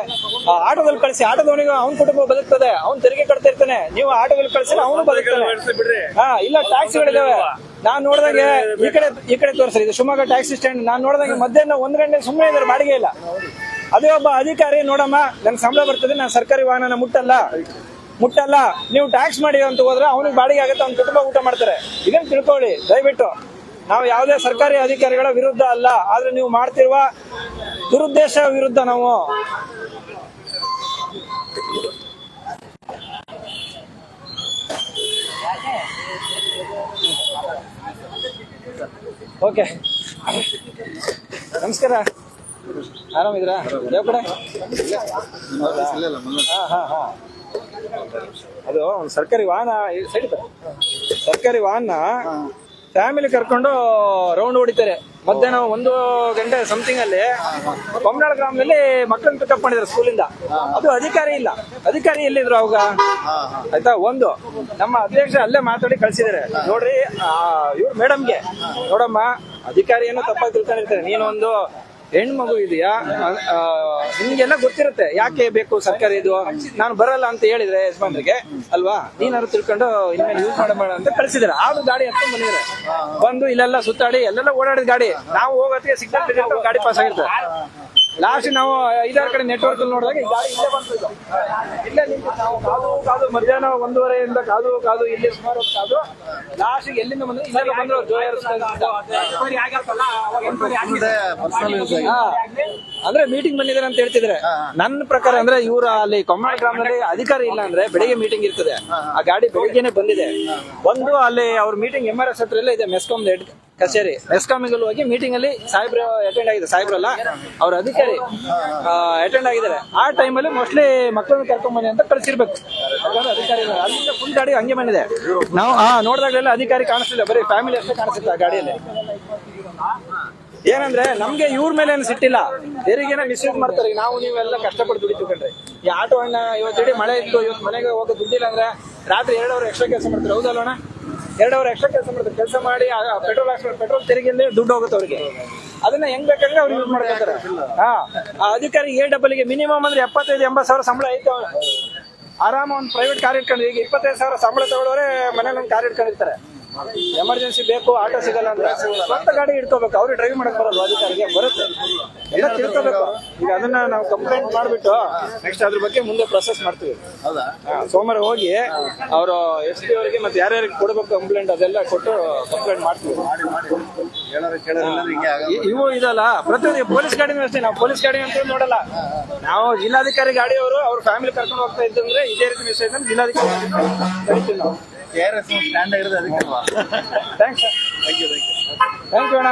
ಆ ಆಟೋದಲ್ಲಿ ಕಳಿಸಿ, ಆಟೋದವನಿಗೂ ಅವ್ನ ಕುಟುಂಬ ಬದುಕ್ತದೆ, ಅವ್ನು ತೆರಿಗೆ ಕಟ್ತಿರ್ತಾನೆ ನೀವು ಆಟೋದಲ್ಲಿ ಕಳಿಸಿದ್ರೆ ಅವನು ಬದುಕ್ತಾನೆ. ಹಾ, ಇಲ್ಲ, ಟ್ಯಾಕ್ಸಿಗಳಿದಾವೆ. ನಾನ್ ನೋಡಿದಂಗೆ ಈ ಕಡೆ ಈ ಕಡೆ ತೋರಿಸ್ರಿ, ಇದು ಶಿವಮೊಗ್ಗ ಟ್ಯಾಕ್ಸಿ ಸ್ಟ್ಯಾಂಡ್. ನಾನ್ ನೋಡಿದಂಗೆ ಮಧ್ಯಾಹ್ನ ಒಂದ್ ಗಂಟೆ ಸುಮ್ಮನೆ ಇದ್ದಾರೆ, ಬಾಡಿಗೆ ಇಲ್ಲ. ಅದೇ ಒಬ್ಬ ಅಧಿಕಾರಿ, ನೋಡಮ್ಮ ನನ್ ಸಂಬಳ ಬರ್ತದೆ, ನಾನು ಸರ್ಕಾರಿ ವಾಹನನ ಮುಟ್ಟಲ್ಲ. ಮುಟ್ಟಲ್ಲ ನೀವು ಟ್ಯಾಕ್ಸ್ ಮಾಡಿ ಅಂತ ಹೋದ್ರೆ ಅವನಿಗೆ ಬಾಡಿಗೆ ಆಗುತ್ತೆ ಅವ್ನ ಕುಟುಂಬ ಊಟ ಮಾಡ್ತಾರೆ ಇದನ್ನ ತಿಳ್ಕೊಳ್ಳಿ ದಯವಿಟ್ಟು ನಾವು ಯಾವುದೇ ಸರ್ಕಾರಿ ಅಧಿಕಾರಿಗಳ ವಿರುದ್ಧ ಅಲ್ಲ ಆದ್ರೆ ನೀವು ಮಾಡ್ತಿರುವ ದುರುದ್ದೇಶ ವಿರುದ್ಧ ನಾವು ಓಕೆ ನಮಸ್ಕಾರ ಆರಾಮಿದ್ರಾ ಯಾವ ಕಡೆ ಹಾ ಹಾ ಹಾ ಅದು, ಒಂದು ಸರ್ಕಾರಿ ವಾಹನ. ಸರ್ಕಾರಿ ವಾಹನ ಫ್ಯಾಮಿಲಿ ಕರ್ಕೊಂಡು ರೌಂಡ್ ಹೊಡಿತಾರೆ ಮಧ್ಯಾಹ್ನ ಒಂದು ಗಂಟೆ ಸಮಥಿಂಗ್ ಅಲ್ಲಿ ಬೊಮ್ಮನಾಳ ಗ್ರಾಮದಲ್ಲಿ ಮಕ್ಕಳನ್ನ ಪಿಕಪ್ ಮಾಡಿದ್ರು ಸ್ಕೂಲಿಂದ ಅದು ಅಧಿಕಾರಿ ಇಲ್ಲ. ಅಧಿಕಾರಿ ಎಲ್ಲಿದ್ರು ಅವಾಗ? ಆಯ್ತಾ? ಒಂದು. ನಮ್ಮ ಅಧ್ಯಕ್ಷ ಅಲ್ಲೇ ಮಾತಾಡಿ ಕಳ್ಸಿದಾರೆ ನೋಡ್ರಿ ಇವ್ರು ಮೇಡಮ್ಗೆ ನೋಡಮ್ಮ ಅಧಿಕಾರಿ ಏನೋ ತಪ್ಪಾಗಿ ತಿಳ್ಕೊಂಡಿರ್ತಾರೆ. ನೀನೊಂದು ಹೆಣ್ಮಗು ಇದೆಯಾ? ನಿಮ್ಗೆಲ್ಲ ಗೊತ್ತಿರುತ್ತೆ. ಯಾಕೆ ಬೇಕು ಸರ್ಕಾರ ಇದು? ನಾನು ಬರಲ್ಲ ಅಂತ ಹೇಳಿದ್ರೆ ಯಜಮಾನ್ರಿಗೆ, ಅಲ್ವಾ? ನೀನಾದ್ರು ತಿಳ್ಕೊಂಡು ಇನ್ಮೇಲೆ ಯೂಸ್ ಮಾಡಬೇಡ ಅಂತ ಕಳ್ಸಿದಾರೆ. ಆದ್ರೂ ಗಾಡಿ ಹತ್ಕೊಂಡು ಬಂದಿದ್ರೆ ಬಂದು ಇಲ್ಲೆಲ್ಲ ಸುತ್ತಾಡಿ ಎಲ್ಲೆಲ್ಲ ಓಡಾಡಿದ ಗಾಡಿ. ನಾವು ಹೋಗೋದಕ್ಕೆ ಸಿಗ್ನಲ್ ಗಾಡಿ ಪಾಸ್ ಆಗಿರ್ತದೆ. ಲಾಸ್ಟ್ ನಾವು ಐದಾರು ಕಡೆ ನೆಟ್ವರ್ಕ್ ನೋಡಿದಾಗ ಈ ಗಾಡಿ ಇಲ್ಲೇ ಬಂತು ಇದು. ಇಲ್ಲೇ ನಿಂತು ನಾವು ಕಾದು ಕಾದು ಮಧ್ಯಾಹ್ನ ಒಂದೂವರೆಯಿಂದ ಕಾದು ಕಾದು ಇಲ್ಲಿ ಸುಮಾರು ಕಾದು ಲಾಸ್ಟ್ ಎಲ್ಲಿಂದ ಬಂದ್ರೆ? ಇಲ್ಲೆಲ್ಲ ಬಂದ್ರು ಹಾ. ಅಂದ್ರೆ ಮೀಟಿಂಗ್ ಬಂದಿದ್ದಾರೆ ಅಂತ ಹೇಳ್ತಿದ್ರೆ. ನನ್ನ ಪ್ರಕಾರ ಅಂದ್ರೆ ಇವರ ಅಲ್ಲಿ ಕೊಮ್ಮಳ ಗ್ರಾಮದಲ್ಲಿ ಅಧಿಕಾರಿ ಇಲ್ಲ ಅಂದ್ರೆ ಬೆಳಿಗ್ಗೆ ಮೀಟಿಂಗ್ ಇರ್ತದೆ. ಆ ಗಾಡಿ ಬೆಳಿಗ್ಗೆನೆ ಬಂದಿದೆ. ಒಂದು ಅಲ್ಲಿ ಅವ್ರ ಮೀಟಿಂಗ್ ಎಂ ಆರ್ ಎಸ್ ಹತ್ರ ಎಲ್ಲ ಇದೆ ಮೆಸ್ಕಾಂ ಹೆಡ್ ಕಚೇರಿ. ಮೆಸ್ಕಾಮಿಗಲ್ಲಿ ಹೋಗಿ ಮೀಟಿಂಗ್ ಅಲ್ಲಿ ಸಾಹೇಬ್ರು ಅಟೆಂಡ್ ಆಗಿದೆ. ಸಾಹೇಬ್ರಲ್ಲ ಅವ್ರ ಅಧಿಕಾರಿ ಅಟೆಂಡ್ ಆಗಿದ್ದಾರೆ. ಆ ಟೈಮಲ್ಲಿ ಮೋಸ್ಟ್ಲಿ ಮಕ್ಕಳನ್ನ ಕರ್ಕೊಂಡ್ ಬನ್ನಿ ಅಂತ ಕಳ್ಸಿರ್ಬೇಕು. ಅಧಿಕಾರಿ ಇಲ್ಲ. ಅಲ್ಲಿಂದ ಫುಲ್ ಗಾಡಿ ಹಂಗೆ ಬಂದಿದೆ. ನಾವು ಹಾ ನೋಡಿದಾಗಲೆಲ್ಲ ಅಧಿಕಾರಿ ಕಾಣಿಸ್ತಿಲ್ಲ. ಬರೀ ಫ್ಯಾಮಿಲಿ ಅಷ್ಟೇ ಕಾಣಿಸುತ್ತೆ ಆ ಗಾಡಿಯಲ್ಲಿ. ಏನಂದ್ರೆ ನಮ್ಗೆ ಇವ್ರ ಮೇಲೆ ಏನು ಸಿಟ್ಟಿಲ್ಲ. ತೆರಿಗೆನ ಮಿಸ್ಯೂಸ್ ಮಾಡ್ತಾರೆ. ನಾವು ನೀವೆಲ್ಲ ಕಷ್ಟಪಟ್ಟು ದುಡಿತೀವಿ ಈ ಆಟೋ ಅಣ್ಣ ಇವತ್ತು ಇಡೀ ಮಳೆ ಇತ್ತು, ಇವತ್ತು ಮನೆಗೆ ಹೋಗೋ ದುಡ್ಡಿಲ್ಲ ಅಂದ್ರೆ ರಾತ್ರಿ ಎರಡು ಅವರ್ ಎಕ್ಸ್ಟ್ರಾ ಕೆಲಸ ಮಾಡ್ತಾರೆ. ಹೌದಲ್ವಣ ಎರಡು ಅವರ್ ಎಕ್ಸ್ಟ್ರಾ ಕೆಲಸ ಮಾಡ್ತಾರೆ. ಕೆಲಸ ಮಾಡಿ ಪೆಟ್ರೋಲ್ ಹಾಕ್ಸ್ತಾರೆ ಪೆಟ್ರೋಲ್ ತೆರಿಗೆಯಿಂದ ದುಡ್ಡು ಹೋಗುತ್ತೆ ಅವ್ರಿಗೆ. ಅದನ್ನ ಹೆಂಗ್ ಬೇಕಂದ್ರೆ ಅವ್ರು ಯೂಸ್ ಮಾಡ್ಕೊತಾರೆ. ಹಾ. ಆ ಅಧಿಕಾರಿ ಎ ಡಬಲ್ಗೆ ಮಿನಿಮಮ್ ಅಂದ್ರೆ ಎಪ್ಪತ್ತೈದು, ಎಂಬತ್ತು ಸಾವಿರ ಸಂಬಳ ಐತೆ. ಆರಾಮ ಒಂದು ಪ್ರೈವೇಟ್ ಕಾರ್ ಇಟ್ಕೊಂಡು ಈಗ ಇಪ್ಪತ್ತೈದು ಸಾವಿರ ಸಂಬಳ ತಗೊಳ್ಳೋರೆ ಮನೇಲಿ ಒಂದು ಕಾರ್ ಇಟ್ಕೊಂಡಿರ್ತಾರೆ. ಎಮರ್ಜೆನ್ಸಿ ಬೇಕು ಆಟೋ ಸಿಗಲ್ಲ ಅಂದ್ರೆ ಸ್ವಂತ ಗಾಡಿ ಇಟ್ಕೋಬೇಕು. ಅವ್ರಿಗೆ ಡ್ರೈವ್ ಮಾಡಕ್ ಬರಲ್ಲ ಅಧಿಕಾರಿಗೆ ಬರುತ್ತೆ. ಎಲ್ಲ ತಿಳ್ಕೋಬೇಕು. ಈಗ ಅದನ್ನ ನಾವು ಕಂಪ್ಲೇಂಟ್ ಮಾಡ್ಬಿಟ್ಟು ನೆಕ್ಸ್ಟ್ ಅದ್ರ ಬಗ್ಗೆ ಮುಂದೆ ಪ್ರೊಸೆಸ್ ಮಾಡ್ತೀವಿ. ಸೋಮವಾರ ಹೋಗಿ ಅವರು ಎಸ್ ಪಿ ಅವರಿಗೆ ಮತ್ತೆ ಯಾರ್ಯಾರಿಗೆ ಕೊಡ್ಬೇಕು ಕಂಪ್ಲೇಂಟ್ ಅದೆಲ್ಲ ಕೊಟ್ಟು ಕಂಪ್ಲೇಂಟ್ ಮಾಡ್ತೀವಿ. ಇವು ಇದಲ್ಲ ಪ್ರತಿಯೊಂದು ಪೊಲೀಸ್ ಗಾಡಿ ಅಷ್ಟೇ ನಾವು ಪೊಲೀಸ್ ಗಾಡಿ ಅಂತ ನೋಡಲ್ಲ. ನಾವು ಜಿಲ್ಲಾಧಿಕಾರಿ ಗಾಡಿಯವರು ಅವ್ರ ಫ್ಯಾಮಿಲಿ ಕರ್ಕೊಂಡು ಹೋಗ್ತಾ ಇದ್ದಂದ್ರೆ ಇದೇ ರೀತಿ ವಿಷಯ ಇದ್ದಂದ್ರೆ ಜಿಲ್ಲಾಧಿಕಾರಿ ಕರಿತೀವಿ ನಾವು ಸ್ಟ್ಯಾಂಡ್ ಇರೋದು ಅದಕ್ಕೆ thanks thank you thank you thank you ಅಣ್ಣ